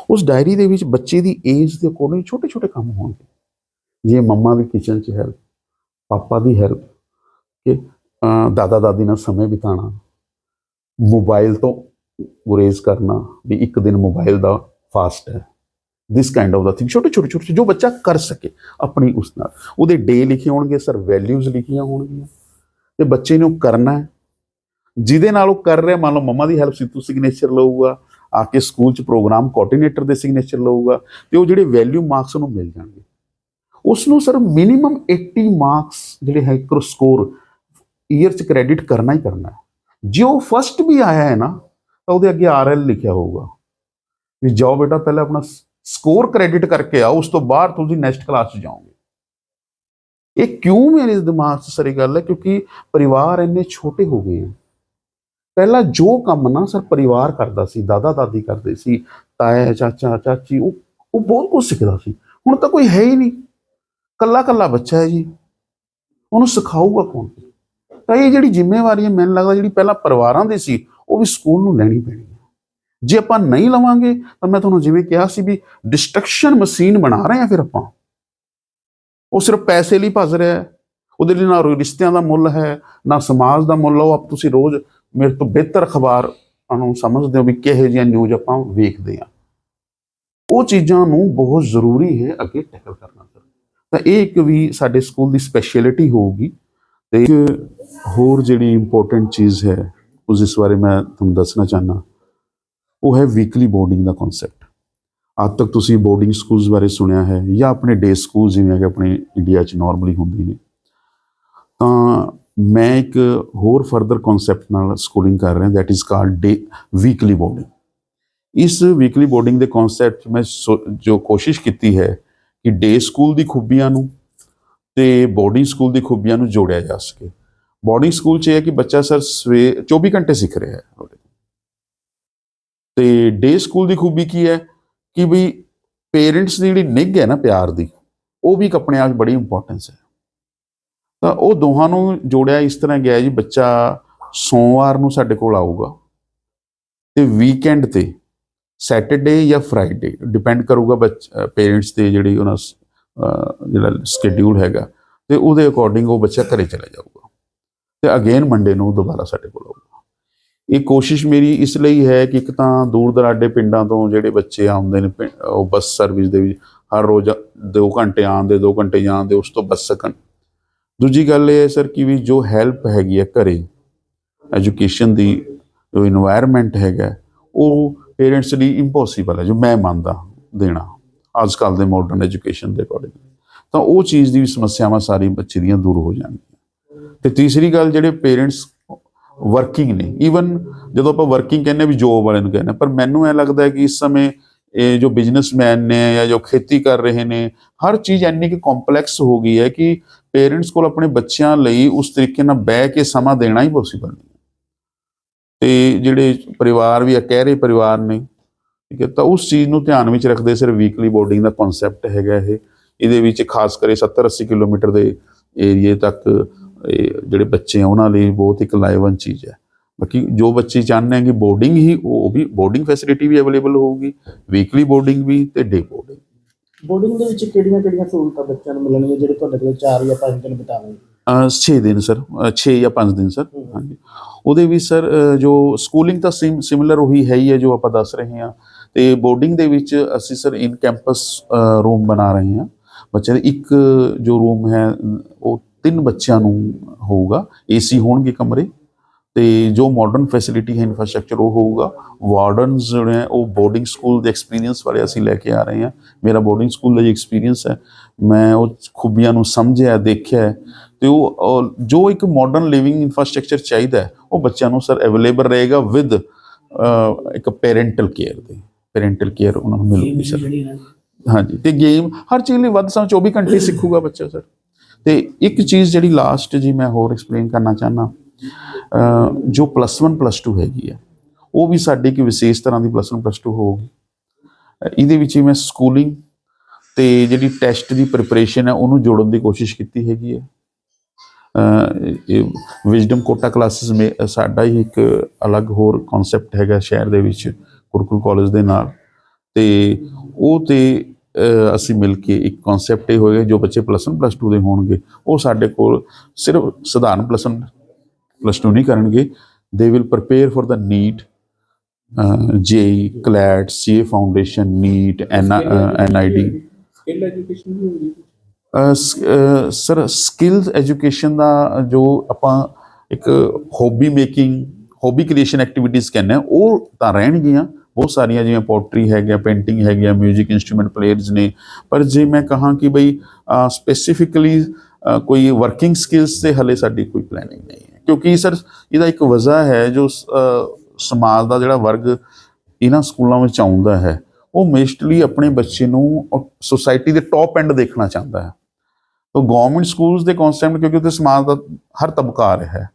[SPEAKER 2] ਉਸ ਡਾਇਰੀ ਦੇ ਵਿੱਚ ਬੱਚੇ ਦੀ ਏਜ ਦੇ ਅਕੋਰਡਿੰਗ ਛੋਟੇ ਛੋਟੇ ਕੰਮ ਹੋਣਗੇ। ਜਿਵੇਂ ਮੰਮਾ ਦੀ ਕਿਚਨ 'ਚ ਹੈਲਪ ਪਾਪਾ ਦੀ ਹੈਲਪ ਕਿ ਦਾਦਾ ਦਾਦੀ ਨਾਲ ਸਮੇਂ ਬਿਤਾਉਣਾ ਮੋਬਾਈਲ ਤੋਂ ਗੁਰੇਜ਼ ਕਰਨਾ ਵੀ ਇੱਕ ਦਿਨ ਮੋਬਾਈਲ ਦਾ ਫਾਸਟ ਹੈ। This kind of the thing ਛੋਟੇ ਛੋਟੇ ਛੋਟੇ ਜੋ ਬੱਚਾ ਕਰ ਸਕੇ ਆਪਣੀ ਉਸ ਨਾਲ। ਉਹਦੇ ਡੇ ਲਿਖੇ ਹੋਣਗੇ ਸਰ ਵੈਲਿਊਜ਼ ਲਿਖੀਆਂ ਹੋਣਗੀਆਂ। ਤੇ ਬੱਚੇ ਨੂੰ ਕਰਨਾ ਹੈ। ਜਿਹਦੇ ਨਾਲ ਉਹ ਕਰ ਰਿਹਾ, ਮੰਨ ਲਓ ਮੰਮਾ ਦੀ ਹੈਲਪ ਸੀ ਤੂੰ ਸਿਗਨੇਚਰ ਲਊਗਾ, ਆ ਕੇ ਸਕੂਲ ਚ ਪ੍ਰੋਗਰਾਮ ਕੋਆਰਡੀਨੇਟਰ ਦੇ ਸਿਗਨੇਚਰ ਲਊਗਾ, ਤੇ ਉਹ ਜਿਹੜੇ ਵੈਲਿਊ ਮਾਰਕਸ ਨੂੰ ਮਿਲ ਜਾਣਗੇ। ਉਸ ਨੂੰ ਸਰ ਮਿਨੀਮਮ 80 ਮਾਰਕਸ ਜਿਹੜੇ ਹੈ ਕਰੋ ਸਕੋਰ ਈਅਰ ਚ ਕ੍ਰੈਡਿਟ ਕਰਨਾ ਹੀ ਕਰਨਾ ਹੈ। ਜੇ ਉਹ ਫਸਟ ਵੀ ਆਇਆ ਹੈ ਨਾ, ਤਾਂ ਉਹਦੇ ਅੱਗੇ ਆਰਐਲ ਲਿਖਿਆ ਹੋਊਗਾ ਵੀ ਜਾਓ ਬੇਟਾ, ਪਹਿਲਾਂ ਆਪਣਾ ਸਕੋਰ ਕ੍ਰੈਡਿਟ ਕਰਕੇ ਆਓ, ਉਸ ਤੋਂ ਬਾਅਦ ਤੁਸੀਂ ਨੈਕਸਟ ਕਲਾਸ 'ਚ ਜਾਓਗੇ। ਇਹ ਕਿਉਂ ਮੇਰੇ ਦਿਮਾਗ 'ਚ ਸਰ ਗੱਲ ਹੈ? ਕਿਉਂਕਿ ਪਰਿਵਾਰ ਇੰਨੇ ਛੋਟੇ ਹੋ ਗਏ ਹੈ। ਪਹਿਲਾਂ ਜੋ ਕੰਮ ਨਾ ਸਰ ਪਰਿਵਾਰ ਕਰਦਾ ਸੀ, ਦਾਦਾ ਦਾਦੀ ਕਰਦੇ ਸੀ, ਤਾਇਆ, ਚਾਚਾ, ਚਾਚੀ, ਉਹ ਉਹ ਬਹੁਤ ਕੁਝ ਸਿੱਖਦਾ ਸੀ। ਹੁਣ ਤਾਂ ਕੋਈ ਹੈ ਹੀ ਨਹੀਂ। ਕੱਲਾ ਕੱਲਾ ਬੱਚਾ ਹੈ ਜੀ। ਉਹਨੂੰ ਸਿਖਾਊਗਾ ਕੌਣ? ਤਾਂ ਇਹ ਜਿਹੜੀ ਜ਼ਿੰਮੇਵਾਰੀ ਹੈ, ਮੈਨੂੰ ਲੱਗਦਾ ਜਿਹੜੀ ਪਹਿਲਾਂ ਪਰਿਵਾਰਾਂ ਦੀ ਸੀ, ਉਹ ਵੀ ਸਕੂਲ ਨੂੰ ਲੈਣੀ ਪੈਣੀ ਹੈ। ਜੇ ਆਪਾਂ ਨਹੀਂ ਲਵਾਂਗੇ, ਤਾਂ ਮੈਂ ਤੁਹਾਨੂੰ ਜਿਵੇਂ ਕਿਹਾ ਸੀ ਵੀ ਡਿਸਟਰਕਸ਼ਨ ਮਸ਼ੀਨ ਬਣਾ ਰਹੇ ਆ ਫਿਰ ਆਪਾਂ। ਉਹ ਸਿਰਫ ਪੈਸੇ ਲਈ ਭੱਜ ਰਿਹਾ ਹੈ। ਉਹਦੇ ਲਈ ਨਾ ਰਿਸ਼ਤਿਆਂ ਦਾ ਮੁੱਲ ਹੈ, ਨਾ ਸਮਾਜ ਦਾ ਮੁੱਲ ਉਹ ਆਪ ਤੁਸੀਂ ਰੋਜ਼ ਮੇਰੇ ਤੋਂ ਬਿਹਤਰ ਅਖਬਾਰ ਨੂੰ ਸਮਝਦੇ ਹੋ ਵੀ ਕਿਹੋ ਜਿਹੀਆਂ ਨਿਊਜ਼ ਆਪਾਂ ਵੇਖਦੇ ਆ ਉਹ ਚੀਜ਼ਾਂ ਨੂੰ ਬਹੁਤ ਜ਼ਰੂਰੀ ਹੈ ਅੱਗੇ ਟੈਕਲ ਕਰਨਾ। ਤਾਂ ਇਹ ਇੱਕ ਵੀ ਸਾਡੇ ਸਕੂਲ ਦੀ ਸਪੈਸ਼ਲਿਟੀ ਹੋਊਗੀ ਤੇ ਹੋਰ ਜਿਹੜੀ ਇੰਪੋਰਟੈਂਟ ਚੀਜ਼ ਹੈ, ਉਸ ਇਸ ਬਾਰੇ ਮੈਂ ਤੁਹਾਨੂੰ ਦੱਸਣਾ ਚਾਹਨਾ ਉਹ ਹੈ ਵੀਕਲੀ ਬੋਰਡਿੰਗ ਦਾ ਕਨਸੈਪਟ ਅੱਜ ਤੱਕ ਤੁਸੀਂ ਬੋਰਡਿੰਗ ਸਕੂਲਸ ਬਾਰੇ ਸੁਣਿਆ ਹੈ ਜਾਂ ਆਪਣੇ ਡੇ ਸਕੂਲ ਜਿਵੇਂ ਕਿ ਆਪਣੇ ਇੰਡੀਆ 'ਚ ਨਾਰਮਲੀ ਹੁੰਦੇ ਨੇ। ਤਾਂ ਮੈਂ ਇੱਕ ਹੋਰ ਫਰਦਰ ਕਨਸੈਪਟ ਨਾਲ ਸਕੂਲਿੰਗ ਕਰ ਰਿਹਾ that is called day weekly boarding ਇਸ ਵੀਕਲੀ ਬੋਰਡਿੰਗ ਦੇ ਕਨਸੈਪਟ ਮੈਂ ਸੋ- ਜੋ ਕੋਸ਼ਿਸ਼ ਕੀਤੀ ਹੈ ਕਿ ਡੇ ਸਕੂਲ ਦੀ ਖੂਬੀਆਂ ਨੂੰ ਤੇ ਬੋਰਡਿੰਗ ਸਕੂਲ ਦੀ ਖੂਬੀਆਂ ਨੂੰ ਜੋੜਿਆ ਜਾ ਸਕੇ। ਬੋਰਡਿੰਗ ਸਕੂਲ 'ਚ ਇਹ ਹੈ ਕਿ ਬੱਚਾ ਸਰ ਸਵੇ 24 ਘੰਟੇ ਸਿੱਖ ਰਿਹਾ ਹੈ। ਤੇ ਡੇ ਸਕੂਲ ਦੀ ਖੂਬੀ ਕੀ ਹੈ? ਕਿ ਵੀ ਪੇਰੈਂਟਸ ਦੀ ਜਿਹੜੀ ਨਿੱਘ ਹੈ ਨਾ ਪਿਆਰ ਦੀ, ਉਹ ਵੀ ਇੱਕ ਆਪਣੇ ਆਪ 'ਚ ਬੜੀ ਇੰਪੋਰਟੈਂਸ ਹੈ। ਤਾਂ ਉਹ ਦੋਹਾਂ ਨੂੰ ਜੋੜਿਆ ਇਸ ਤਰ੍ਹਾਂ ਗਿਆ ਜੀ, ਬੱਚਾ ਸੋਮਵਾਰ ਨੂੰ ਸਾਡੇ ਕੋਲ ਆਊਗਾ ਤੇ ਵੀਕਐਂਡ ਤੇ ਸੈਟਰਡੇ ਜਾਂ ਫਰਾਈਡੇ ਡਿਪੈਂਡ ਕਰੂਗਾ ਪੇਰੈਂਟਸ ਤੇ ਜਿਹੜੀ ਉਹਨਾਂ ਜਿਹੜਾ ਸਕੇਡਿਊਲ ਹੈਗਾ ਤੇ ਉਹਦੇ ਅਕੋਰਡਿੰਗ ਉਹ ਬੱਚਾ ਘਰੇ ਚਲਾ ਜਾਊਗਾ। ਤੇ ਅਗੇਨ ਮੰਡੇ ਨੂੰ ਦੁਬਾਰਾ ਸਾਡੇ ਕੋਲ ਆਊਗਾ। ਇਹ ਕੋਸ਼ਿਸ਼ ਮੇਰੀ ਇਸ ਲਈ ਹੈ ਕਿ ਇੱਕ ਤਾਂ ਦੂਰ ਦਰਾਡੇ ਪਿੰਡਾਂ ਤੋਂ ਜਿਹੜੇ ਬੱਚੇ ਆਉਂਦੇ ਨੇ ਉਹ ਬੱਸ ਸਰਵਿਸ ਦੇ ਵਿੱਚ ਹਰ ਰੋਜ਼ 2 ਘੰਟੇ ਆਉਣ ਦੇ 2 ਘੰਟੇ ਜਾਣ ਦੇ, ਉਸ ਤੋਂ ਬਚ ਸਕਣ। ਦੂਜੀ ਗੱਲ ਇਹ ਹੈ ਸਰ ਕਿ ਵੀ ਜੋ ਹੈਲਪ ਹੈਗੀ ਹੈ ਘਰੇ ਐਜੂਕੇਸ਼ਨ ਦੀ ਜੋ এনवायरमेंट ਹੈਗਾ, ਉਹ ਪੇਰੈਂਟਸ ਲਈ ਇੰਪੋਸੀਬਲ ਹੈ, ਜੋ ਮੈਂ ਮੰਨਦਾ ਦੇਣਾ, ਅੱਜ ਕੱਲ ਦੇ ਮਾਡਰਨ ਐਜੂਕੇਸ਼ਨ ਦੇ ਅਕੋਰਡਿੰਗ ਤਾਂ ਉਹ ਚੀਜ਼ ਦੀ ਵੀ ਸਮੱਸਿਆਵਾਂ ਸਾਰੀ ਬੱਚੇ ਦੀਆਂ ਦੂਰ ਹੋ ਜਾਣਗੀਆਂ। ਤੇ ਤੀਸਰੀ ਗੱਲ ਜਿਹੜੇ ਪੇਰੈਂਟਸ ਵਰਕਿੰਗ ਨੇ ਈਵਨ ਜਦੋਂ ਆਪਾਂ ਵਰਕਿੰਗ ਕਹਿੰਦੇ ਵੀ ਜੋਬ ਵਾਲਿਆਂ ਨੂੰ ਕਹਿੰਦੇ ਪਰ ਮੈਨੂੰ ਐ ਲੱਗਦਾ ਹੈ ਕਿ ਇਸ ਸਮੇਂ ਇਹ ਜੋ ਬਿਜ਼ਨਸਮੈਨ ਨੇ ਜਾਂ ਜੋ ਖੇਤੀ ਕਰ ਰਹੇ ਨੇ, ਹਰ ਚੀਜ਼ ਇੰਨੀ ਕਿ ਕੰਪਲੈਕਸ ਹੋ ਗਈ ਹੈ ਕਿ ਪੇਰੈਂਟਸ ਕੋਲ ਆਪਣੇ ਬੱਚਿਆਂ ਲਈ ਉਸ ਤਰੀਕੇ ਨਾਲ ਬਹਿ ਕੇ ਸਮਾਂ ਦੇਣਾ ਹੀ ਪੋਸੀਬਲ ਨਹੀਂ ਤੇ ਜਿਹੜੇ ਪਰਿਵਾਰ ਵੀ ਆ, ਕਹਿ ਰਹੇ ਪਰਿਵਾਰ ਨੇ, ਠੀਕ ਹੈ, ਤਾਂ ਉਸ ਚੀਜ਼ ਨੂੰ ਧਿਆਨ ਵਿੱਚ ਰੱਖਦੇ ਸਿਰ ਵੀਕਲੀ ਬੋਰਡਿੰਗ ਦਾ ਕਨਸੈਪਟ ਹੈਗਾ ਇਹ। ਇਹਦੇ ਵਿੱਚ ਖਾਸ ਕਰੇ 70 80 ਕਿਲੋਮੀਟਰ ਦੇ ਏਰੀਏ ਤੱਕ ਇਹ ਜਿਹੜੇ ਬੱਚੇ ਆ ਉਹਨਾਂ ਲਈ ਬਹੁਤ ਇੱਕ ਲਾਇਵਨ ਚੀਜ਼ ਹੈ। ਬਾਕੀ ਜੋ ਬੱਚੇ ਚਾਹੁੰਦੇ ਆ ਕਿ ਬੋਰਡਿੰਗ ਹੀ ਉਹ ਉਹ ਵੀ ਬੋਰਡਿੰਗ ਫੈਸਿਲਿਟੀ ਵੀ ਅਵੇਲੇਬਲ ਹੋਊਗੀ ਵੀਕਲੀ ਬੋਰਡਿੰਗ ਵੀ ਤੇ ਡੇ ਬੋਰਡਿੰਗ
[SPEAKER 3] ਬੋਰਡਿੰਗ ਦੇ ਵਿੱਚ ਕਿਹੜੀਆਂ ਕਿਹੜੀਆਂ ਸਹੂਲਤਾਂ ਬੱਚਿਆਂ ਨੂੰ ਮਿਲਣਗੀਆਂ ਜਿਹੜੇ ਤੁਹਾਡੇ ਕੋਲ 4 ਜਾਂ 5 ਦਿਨ ਬਿਤਾਉਣਗੇ?
[SPEAKER 2] 6 ਦਿਨ ਸਰ 6 ਜਾਂ 5 ਦਿਨ ਸਰ ਹਾਂਜੀ। ਉਹਦੇ ਵੀ ਸਰ ਜੋ ਸਕੂਲਿੰਗ ਤਾਂ ਸਿਮਿਲਰ ਉਹੀ ਹੈ ਹੀ ਹੈ ਜੋ ਆਪਾਂ ਦੱਸ ਰਹੇ ਹਾਂ। ਤੇ ਬੋਰਡਿੰਗ ਦੇ ਵਿੱਚ ਅਸੀਂ ਸਰ ਇਨ ਕੈਂਪਸ ਰੂਮ ਬਣਾ ਰਹੇ ਹਾਂ। ਬੱਚੇ ਦੇ ਇੱਕ ਜੋ ਰੂਮ ਹੈ ਉਹ ਤਿੰਨ ਬੱਚਿਆਂ ਨੂੰ ਹੋਊਗਾ ਏਸੀ ਹੋਣਗੇ ਕਮਰੇ ਤੇ ਜੋ ਮਾਡਰਨ ਫੈਸਿਲਿਟੀ ਹੈ ਇਨਫਰਾਸਟ੍ਰਕਚਰ ਉਹ ਹੋਊਗਾ। ਵਾਰਡਨਸ ਜਿਹੜੇ ਹੈ ਉਹ ਬੋਰਡਿੰਗ ਸਕੂਲ ਦੇ ਐਕਸਪੀਰੀਅੰਸ ਵਾਲੇ ਅਸੀਂ ਲੈ ਕੇ ਆ ਰਹੇ ਹਾਂ। ਮੇਰਾ ਬੋਰਡਿੰਗ ਸਕੂਲ ਦਾ ਜੀ ਐਕਸਪੀਰੀਅੰਸ ਹੈ। ਮੈਂ ਉਹ ਖੂਬੀਆਂ ਨੂੰ ਸਮਝਿਆ ਦੇਖਿਆ ਤੇ ਉਹ ਜੋ ਇੱਕ ਮਾਡਰਨ ਲਿਵਿੰਗ ਇਨਫਰਾਸਟ੍ਰਕਚਰ ਚਾਹੀਦਾ ਉਹ ਬੱਚਿਆਂ ਨੂੰ ਸਰ ਅਵੇਲੇਬਲ ਰਹੇਗਾ ਵਿਦ ਇੱਕ ਪੈਰੈਂਟਲ ਕੇਅਰ ਦੇ। ਪੈਰੈਂਟਲ ਕੇਅਰ ਉਹਨਾਂ ਨੂੰ ਮਿਲੂਗੀ ਸਰ। ਹਾਂਜੀ ਤੇ ਗੇਮ ਹਰ ਚੀਜ਼ ਲਈ ਵੱਧ ਸਮ 24 ਘੰਟੇ ਸਿੱਖੂਗਾ ਬੱਚਾ ਸਰ। ਤੇ ਇੱਕ ਚੀਜ਼ ਜਿਹੜੀ ਲਾਸਟ ਜੀ ਮੈਂ ਹੋਰ ਐਕਸਪਲੇਨ ਕਰਨਾ ਚਾਹਨਾ ਜੋ ਪਲੱਸ 1 ਪਲੱਸ 2 ਹੈਗੀ ਆ, ਉਹ ਵੀ ਸਾਡੀ ਇੱਕ ਵਿਸ਼ੇਸ਼ ਤਰ੍ਹਾਂ ਦੀ ਪਲੱਸ 1 ਪਲੱਸ 2 ਹੋਊਗੀ। ਇਹਦੇ ਵਿੱਚ ਹੀ ਮੈਂ ਸਕੂਲਿੰਗ ਤੇ ਜਿਹੜੀ ਟੈਸਟ ਦੀ ਪ੍ਰਿਪਰੇਸ਼ਨ ਹੈ, ਉਹਨੂੰ ਜੋੜਨ ਦੀ ਕੋਸ਼ਿਸ਼ ਕੀਤੀ ਹੈਗੀ ਹੈ ਵਿਜ਼ਡਮ ਕੋਟਾ ਕਲਾਸਿਸ ਮੇ ਸਾਡਾ ਹੀ ਇੱਕ ਅਲੱਗ ਹੋਰ ਕਨਸੈਪਟ ਹੈਗਾ ਸ਼ਹਿਰ ਦੇ ਵਿੱਚ, ਗੁਰਕੁਲ ਕਾਲਜ ਦੇ ਨਾਲ। ਤੇ ਉਹ ਤੇ ਅਸੀਂ ਮਿਲ ਕੇ ਇੱਕ ਕਨਸੈਪਟ ਇਹ ਹੋਏਗਾ ਜੋ ਬੱਚੇ ਪਲੱਸ 1 ਪਲੱਸ 2 ਦੇ ਹੋਣਗੇ। ਉਹ ਸਾਡੇ ਕੋਲ ਸਿਰਫ ਸਧਾਰਨ ਪਲੱਸ 1 ਪਲੱਸ 2 ਨਹੀਂ ਕਰਨਗੇ। They will prepare for the need JEE CLAT CA foundation NEET NID
[SPEAKER 3] skill education we
[SPEAKER 2] sir skills education ਦਾ ਜੋ ਆਪਾਂ ਇੱਕ hobby making hobby creation activities ਕਹਿੰਦੇ ਆ ਉਹ ਤਾਂ ਰਹਿਣਗੀਆਂ। ਬਹੁਤ ਸਾਰੀਆਂ ਜਿਵੇਂ ਪੋਟਰੀ ਹੈਗੀਆਂ ਪੇਂਟਿੰਗ ਹੈਗੀਆਂ 뮤직 ਇਨਸਟਰੂਮੈਂਟ ਪਲੇਅਰਸ ਨੇ। ਪਰ ਜੇ ਮੈਂ ਕਹਾਂ ਕਿ ਬਈ ਸਪੈਸੀਫਿਕਲੀ ਕੋਈ ਵਰਕਿੰਗ ਸਕਿੱਲਸ ਤੇ ਹਲੇ ਸਾਡੀ ਕੋਈ ਪਲੈਨਿੰਗ ਨਹੀਂ ਹੈ। ਕਿਉਂਕਿ ਸਰ ਇਹਦਾ ਇੱਕ ਵਜ੍ਹਾ ਹੈ ਜੋ ਸਮਾਜ ਦਾ ਜਿਹੜਾ ਵਰਗ ਇਹਨਾਂ ਸਕੂਲਾਂ ਵਿੱਚ ਆਉਂਦਾ ਹੈ, ਉਹ ਮੇਸਟਲੀ ਆਪਣੇ ਬੱਚੇ ਨੂੰ ਸੋਸਾਇਟੀ ਦੇ ਟੌਪ ਐਂਡ ਦੇਖਣਾ ਚਾਹੁੰਦਾ ਹੈ। ਤਾਂ ਗਵਰਨਮੈਂਟ ਸਕੂਲਸ ਦੇ ਕਨਸੈਪਟ ਕਿਉਂਕਿ ਉੱਥੇ ਸਮਾਜ ਦਾ ਹਰ ਤਬਕਾ ਆ ਰਿਹਾ ਹੈ।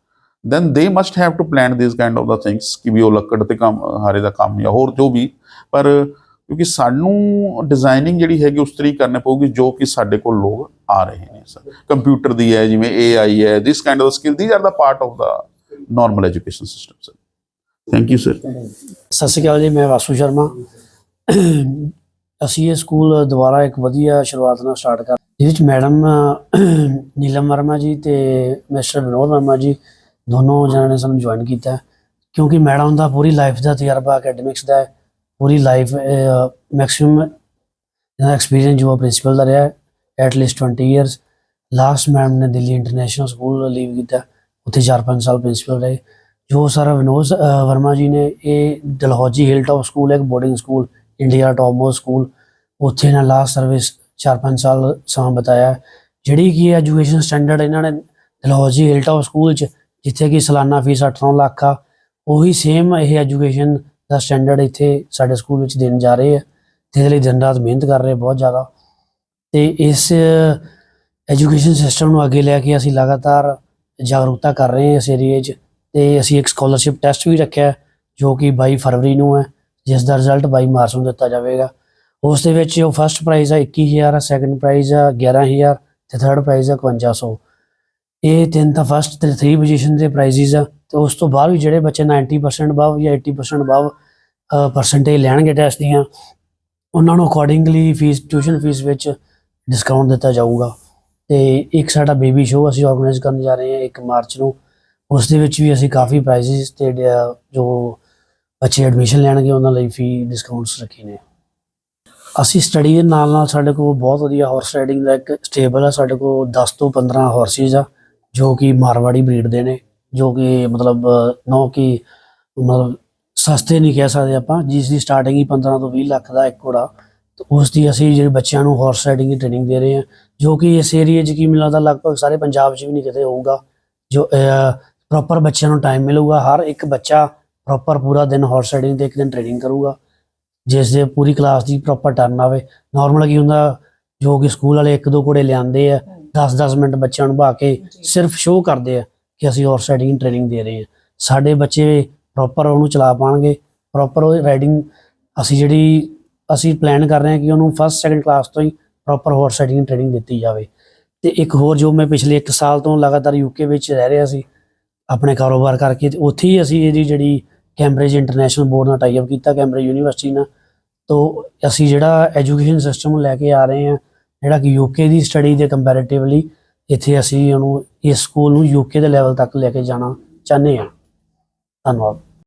[SPEAKER 2] Then they must have to plan this kind of the things ਕਿ ਵੀ ਉਹ ਲੱਕੜ ਤੇ ਕੰਮ ਹਾਰੇ ਦਾ ਕੰਮ ਜਾਂ ਹੋਰ ਜੋ ਵੀ ਪਰ ਕਿਉਂਕਿ ਸਾਨੂੰ ਡਿਜ਼ਾਈਨਿੰਗ ਜਿਹੜੀ ਹੈਗੀ ਉਸ ਤਰੀਕੇ ਕਰਨੀ ਪਊਗੀ ਜੋ ਕਿ ਸਾਡੇ ਕੋਲ ਲੋਕ ਆ ਰਹੇ ਨੇ ਸਰ ਕੰਪਿਊਟਰ ਦੀ ਹੈ ਜਿਵੇਂ AI ਹੈ this kind of skill these are the part of the normal education system sir thank you sir
[SPEAKER 4] ਸਤਿ ਸ਼੍ਰੀ ਅਕਾਲ ਜੀ, ਮੈਂ ਵਾਸੂ ਸ਼ਰਮਾ। ਅਸੀਂ ਇਹ ਸਕੂਲ ਦੁਬਾਰਾ ਇੱਕ ਵਧੀਆ ਸ਼ੁਰੂਆਤ ਨਾਲ ਸਟਾਰਟ ਕਰ ਜਿਹਦੇ ਵਿੱਚ ਮੈਡਮ ਨੀਲਮ ਵਰਮਾ ਜੀ ਤੇ ਮਿਸਟਰ ਵਿਨੋਦ ਵਰਮਾ ਜੀ ਦੋਨੋਂ ਜਣਾਂ ਨੇ ਸਾਨੂੰ ਜੁਆਇਨ ਕੀਤਾ ਕਿਉਂਕਿ ਮੈਡਮ ਦਾ ਪੂਰੀ ਲਾਈਫ ਦਾ ਤਜਰਬਾ ਅਕੈਡਮਿਕਸ ਦਾ ਹੈ। ਪੂਰੀ ਲਾਈਫ ਮੈਕਸਿਮਮ ਇਹਦਾ ਐਕਸਪੀਰੀਅੰਸ ਜੋ ਪ੍ਰਿੰਸੀਪਲ ਦਾ ਰਿਹਾ ਹੈ at least 20 years last madam ਨੇ ਦਿੱਲੀ ਇੰਟਰਨੈਸ਼ਨਲ ਸਕੂਲ ਲੀਵ ਕੀਤਾ ਉੱਥੇ 4-5 ਸਾਲ ਪ੍ਰਿੰਸੀਪਲ ਰਹੇ। ਜੋ ਸਰ ਵਿਨੋਦ ਵਰਮਾ ਜੀ ਨੇ, ਇਹ ਦਲਹੌਜੀ ਹਿਲ ਟਾਪ ਸਕੂਲ ਇੱਕ boarding school India top most school ਉੱਥੇ ਇਹਨਾਂ ਲਾਸਟ ਸਰਵਿਸ 4-5 ਸਾਲ ਸਮਾਂ ਬਤਾਇਆ ਜਿਹੜੀ ਕਿ ਐਜੂਕੇਸ਼ਨ ਸਟੈਂਡਰਡ ਇਹਨਾਂ ਨੇ ਦਲਹੌਜੀ ਹਿਲ ਟਾਪ ਸਕੂਲ ਚ ਜਿੱਥੇ ਕਿ ਸਾਲਾਨਾ ਫੀਸ 8-9 ਲੱਖ ਆ, ਉਹੀ ਸੇਮ ਇਹ ਐਜੂਕੇਸ਼ਨ ਦਾ ਸਟੈਂਡਰਡ ਇੱਥੇ ਸਾਡੇ ਸਕੂਲ ਵਿੱਚ ਦੇਣ ਜਾ ਰਹੇ ਆ ਤੇ ਇਹਦੇ ਲਈ ਦਿਨ ਰਾਤ ਮਿਹਨਤ ਕਰ ਰਹੇ ਬਹੁਤ ਜ਼ਿਆਦਾ। ਤੇ ਇਸ ਐਜੂਕੇਸ਼ਨ ਸਿਸਟਮ ਨੂੰ ਅੱਗੇ ਲੈ ਕੇ ਅਸੀਂ ਲਗਾਤਾਰ ਜਾਗਰੂਕਤਾ ਕਰ ਰਹੇ ਹਾਂ ਇਸ ਏਰੀਏ 'ਚ ਤੇ ਅਸੀਂ ਇੱਕ ਸਕਾਲਰਸ਼ਿਪ ਟੈਸਟ ਵੀ ਰੱਖਿਆ ਜੋ ਕਿ 22 ਫਰਵਰੀ ਨੂੰ ਹੈ, ਜਿਸ ਦਾ ਰਿਜ਼ਲਟ 22 ਮਾਰਚ ਨੂੰ ਦਿੱਤਾ ਜਾਵੇਗਾ। ਉਸ ਦੇ ਵਿੱਚ ਉਹ ਫਰਸਟ ਪ੍ਰਾਈਜ਼ ਆ 21000 ਹੈ ਸੈਕੰਡ ਪ੍ਰਾਈਜ਼ ਹੈ 11000 ਤੇ ਥਰਡ ਪ੍ਰਾਈਜ਼ ਹੈ 5500 ਇਹ ਤਿੰਨ ਤਾਂ ਫਸਟ ਤੇ 3 ਪੋਜੀਸ਼ਨ ਦੇ ਪ੍ਰਾਈਜ਼ਸ ਆ, ਤੇ ਉਸ ਤੋਂ ਬਾਅਦ ਵੀ ਜਿਹੜੇ ਬੱਚੇ 90% ਅਬਵ ਜਾਂ 80% ਅਬਵ ਪਰਸੈਂਟੇਜ ਲੈਣਗੇ ਟੈਸਟ ਦੀਆਂ, ਉਹਨਾਂ ਨੂੰ ਅਕੋਰਡਿੰਗਲੀ ਫੀਸ ਟਿਊਸ਼ਨ ਫੀਸ ਵਿੱਚ ਡਿਸਕਾਊਂਟ ਦਿੱਤਾ ਜਾਊਗਾ। ਤੇ ਇੱਕ ਸਾਡਾ ਬੇਬੀ ਸ਼ੋਅ ਅਸੀਂ ਆਰਗੇਨਾਈਜ਼ ਕਰਨ ਜਾ ਰਹੇ ਹਾਂ 1 ਮਾਰਚ ਨੂੰ। ਉਸ ਦੇ ਵਿੱਚ ਵੀ ਅਸੀਂ ਕਾਫੀ ਪ੍ਰਾਈਜ਼ਸ ਤੇ ਜੋ ਬੱਚੇ ਐਡਮਿਸ਼ਨ ਲੈਣਗੇ, ਉਹਨਾਂ ਲਈ ਫੀ ਡਿਸਕਾਊਂਟਸ ਰੱਖੇ ਨੇ। ਅਸੀਂ ਸਟੱਡੀ ਦੇ ਨਾਲ ਨਾਲ ਸਾਡੇ ਕੋਲ ਬਹੁਤ ਵਧੀਆ ਹਾਰਸ ਰਾਈਡਿੰਗ ਦਾ ਇੱਕ ਸਟੇਬਲ ਆ, ਸਾਡੇ ਕੋਲ 10 ਤੋਂ 15 ਹਾਰਸਿਸ ਆ। ਜੋ ਕਿ ਮਾਰਵਾੜੀ ਬਰੀਡ ਦੇ ਨੇ, ਜੋ ਕਿ ਮਤਲਬ ਨੋ ਕਿ, ਮਤਲਬ ਸਸਤੇ ਨਹੀਂ ਕਹਿ ਸਕਦੇ ਆਪਾਂ, ਜਿਸ ਦੀ ਸਟਾਰਟਿੰਗ ਹੀ 15 ਤੋਂ 20 ਲੱਖ ਦਾ ਇੱਕ ਘੋੜਾ, ਤੇ ਉਸ ਦੀ ਅਸੀਂ ਜਿਹੜੇ ਬੱਚਿਆਂ ਨੂੰ ਹਾਰਸ ਰਾਈਡਿੰਗ ਦੀ ਟ੍ਰੇਨਿੰਗ ਦੇ ਰਹੇ ਹਾਂ, ਜੋ ਕਿ ਇਸ ਏਰੀਆ 'ਚ ਕੀ ਮਿਲਦਾ, ਲਗਭਗ ਸਾਰੇ ਪੰਜਾਬ 'ਚ ਵੀ ਨਹੀਂ ਕਿਤੇ ਹੋਊਗਾ, ਜੋ ਪ੍ਰੋਪਰ ਬੱਚਿਆਂ ਨੂੰ ਟਾਈਮ ਮਿਲੂਗਾ, ਹਰ ਇੱਕ ਬੱਚਾ ਪ੍ਰੋਪਰ ਪੂਰਾ ਦਿਨ ਹਾਰਸ ਰਾਈਡਿੰਗ ਤੇ ਇੱਕ ਦਿਨ ਟ੍ਰੇਨਿੰਗ ਕਰੂਗਾ, ਜਿਸ ਦੇ ਪੂਰੀ ਕਲਾਸ ਦੀ ਪ੍ਰੋਪਰ ਟਰਨ ਆਵੇ। ਨਾਰਮਲ ਕੀ ਹੁੰਦਾ, ਜੋ ਕਿ ਸਕੂਲ ਵਾਲੇ ਇੱਕ ਦੋ ਘੋੜੇ ਲਿਆਂਦੇ ਆ 10-10 ਮਿੰਟ ਬੱਚਿਆਂ ਨੂੰ ਭਾ ਕੇ ਸਿਰਫ ਸ਼ੋਅ ਕਰਦੇ ਆ ਕਿ ਅਸੀਂ ਹਾਰਸ ਰਾਈਡਿੰਗ ਟ੍ਰੇਨਿੰਗ ਦੇ ਰਹੇ ਹਾਂ। ਸਾਡੇ ਬੱਚੇ ਪ੍ਰੋਪਰ ਉਹਨੂੰ ਚਲਾ ਪਾਣਗੇ ਪ੍ਰੋਪਰ ਉਹ ਰਾਈਡਿੰਗ ਅਸੀਂ ਜਿਹੜੀ ਅਸੀਂ ਪਲਾਨ ਕਰ ਰਹੇ ਹਾਂ ਕਿ ਉਹਨੂੰ ਫਸਟ ਸੈਕੰਡ ਕਲਾਸ ਤੋਂ ਹੀ ਪ੍ਰੋਪਰ ਹਾਰਸ ਰਾਈਡਿੰਗ ਟ੍ਰੇਨਿੰਗ ਦਿੱਤੀ ਜਾਵੇ। ਤੇ ਇੱਕ ਹੋਰ ਜੋ ਮੈਂ ਪਿਛਲੇ 1 ਸਾਲ ਤੋਂ ਲਗਾਤਾਰ ਯੂਕੇ ਵਿੱਚ ਰਹਿ ਰਿਹਾ ਸੀ, ਆਪਣੇ ਕਾਰੋਬਾਰ ਕਰਕੇ ਤੇ ਉੱਥੇ ਹੀ ਅਸੀਂ ਇਹਦੀ ਜਿਹੜੀ ਕੈਂਬਰਿਜ ਇੰਟਰਨੈਸ਼ਨਲ ਬੋਰਡ ਨਾਲ ਟਾਈ ਅਪ ਕੀਤਾ ਕੈਂਬਰਿਜ ਯੂਨੀਵਰਸਿਟੀ ਨਾਲ। ਤੋਂ ਅਸੀਂ ਜਿਹੜਾ ਐਜੂਕੇਸ਼ਨ ਸਿਸਟਮ ਨੂੰ ਲੈ ਕੇ ਆ ਰਹੇ ਹਾਂ ਜਿਹੜਾ ਕਿ ਯੂਕੇ ਦੀ ਸਟੱਡੀ ਦੇ ਕੰਪੈਰੀਟਿਵਲੀ ਇੱਥੇ ਅਸੀਂ ਉਹਨੂੰ ਇਸ ਸਕੂਲ ਨੂੰ ਯੂਕੇ ਦੇ ਲੈਵਲ ਤੱਕ ਲੈ ਕੇ ਜਾਣਾ ਚਾਹੁੰਦੇ ਹਾਂ। ਧੰਨਵਾਦ।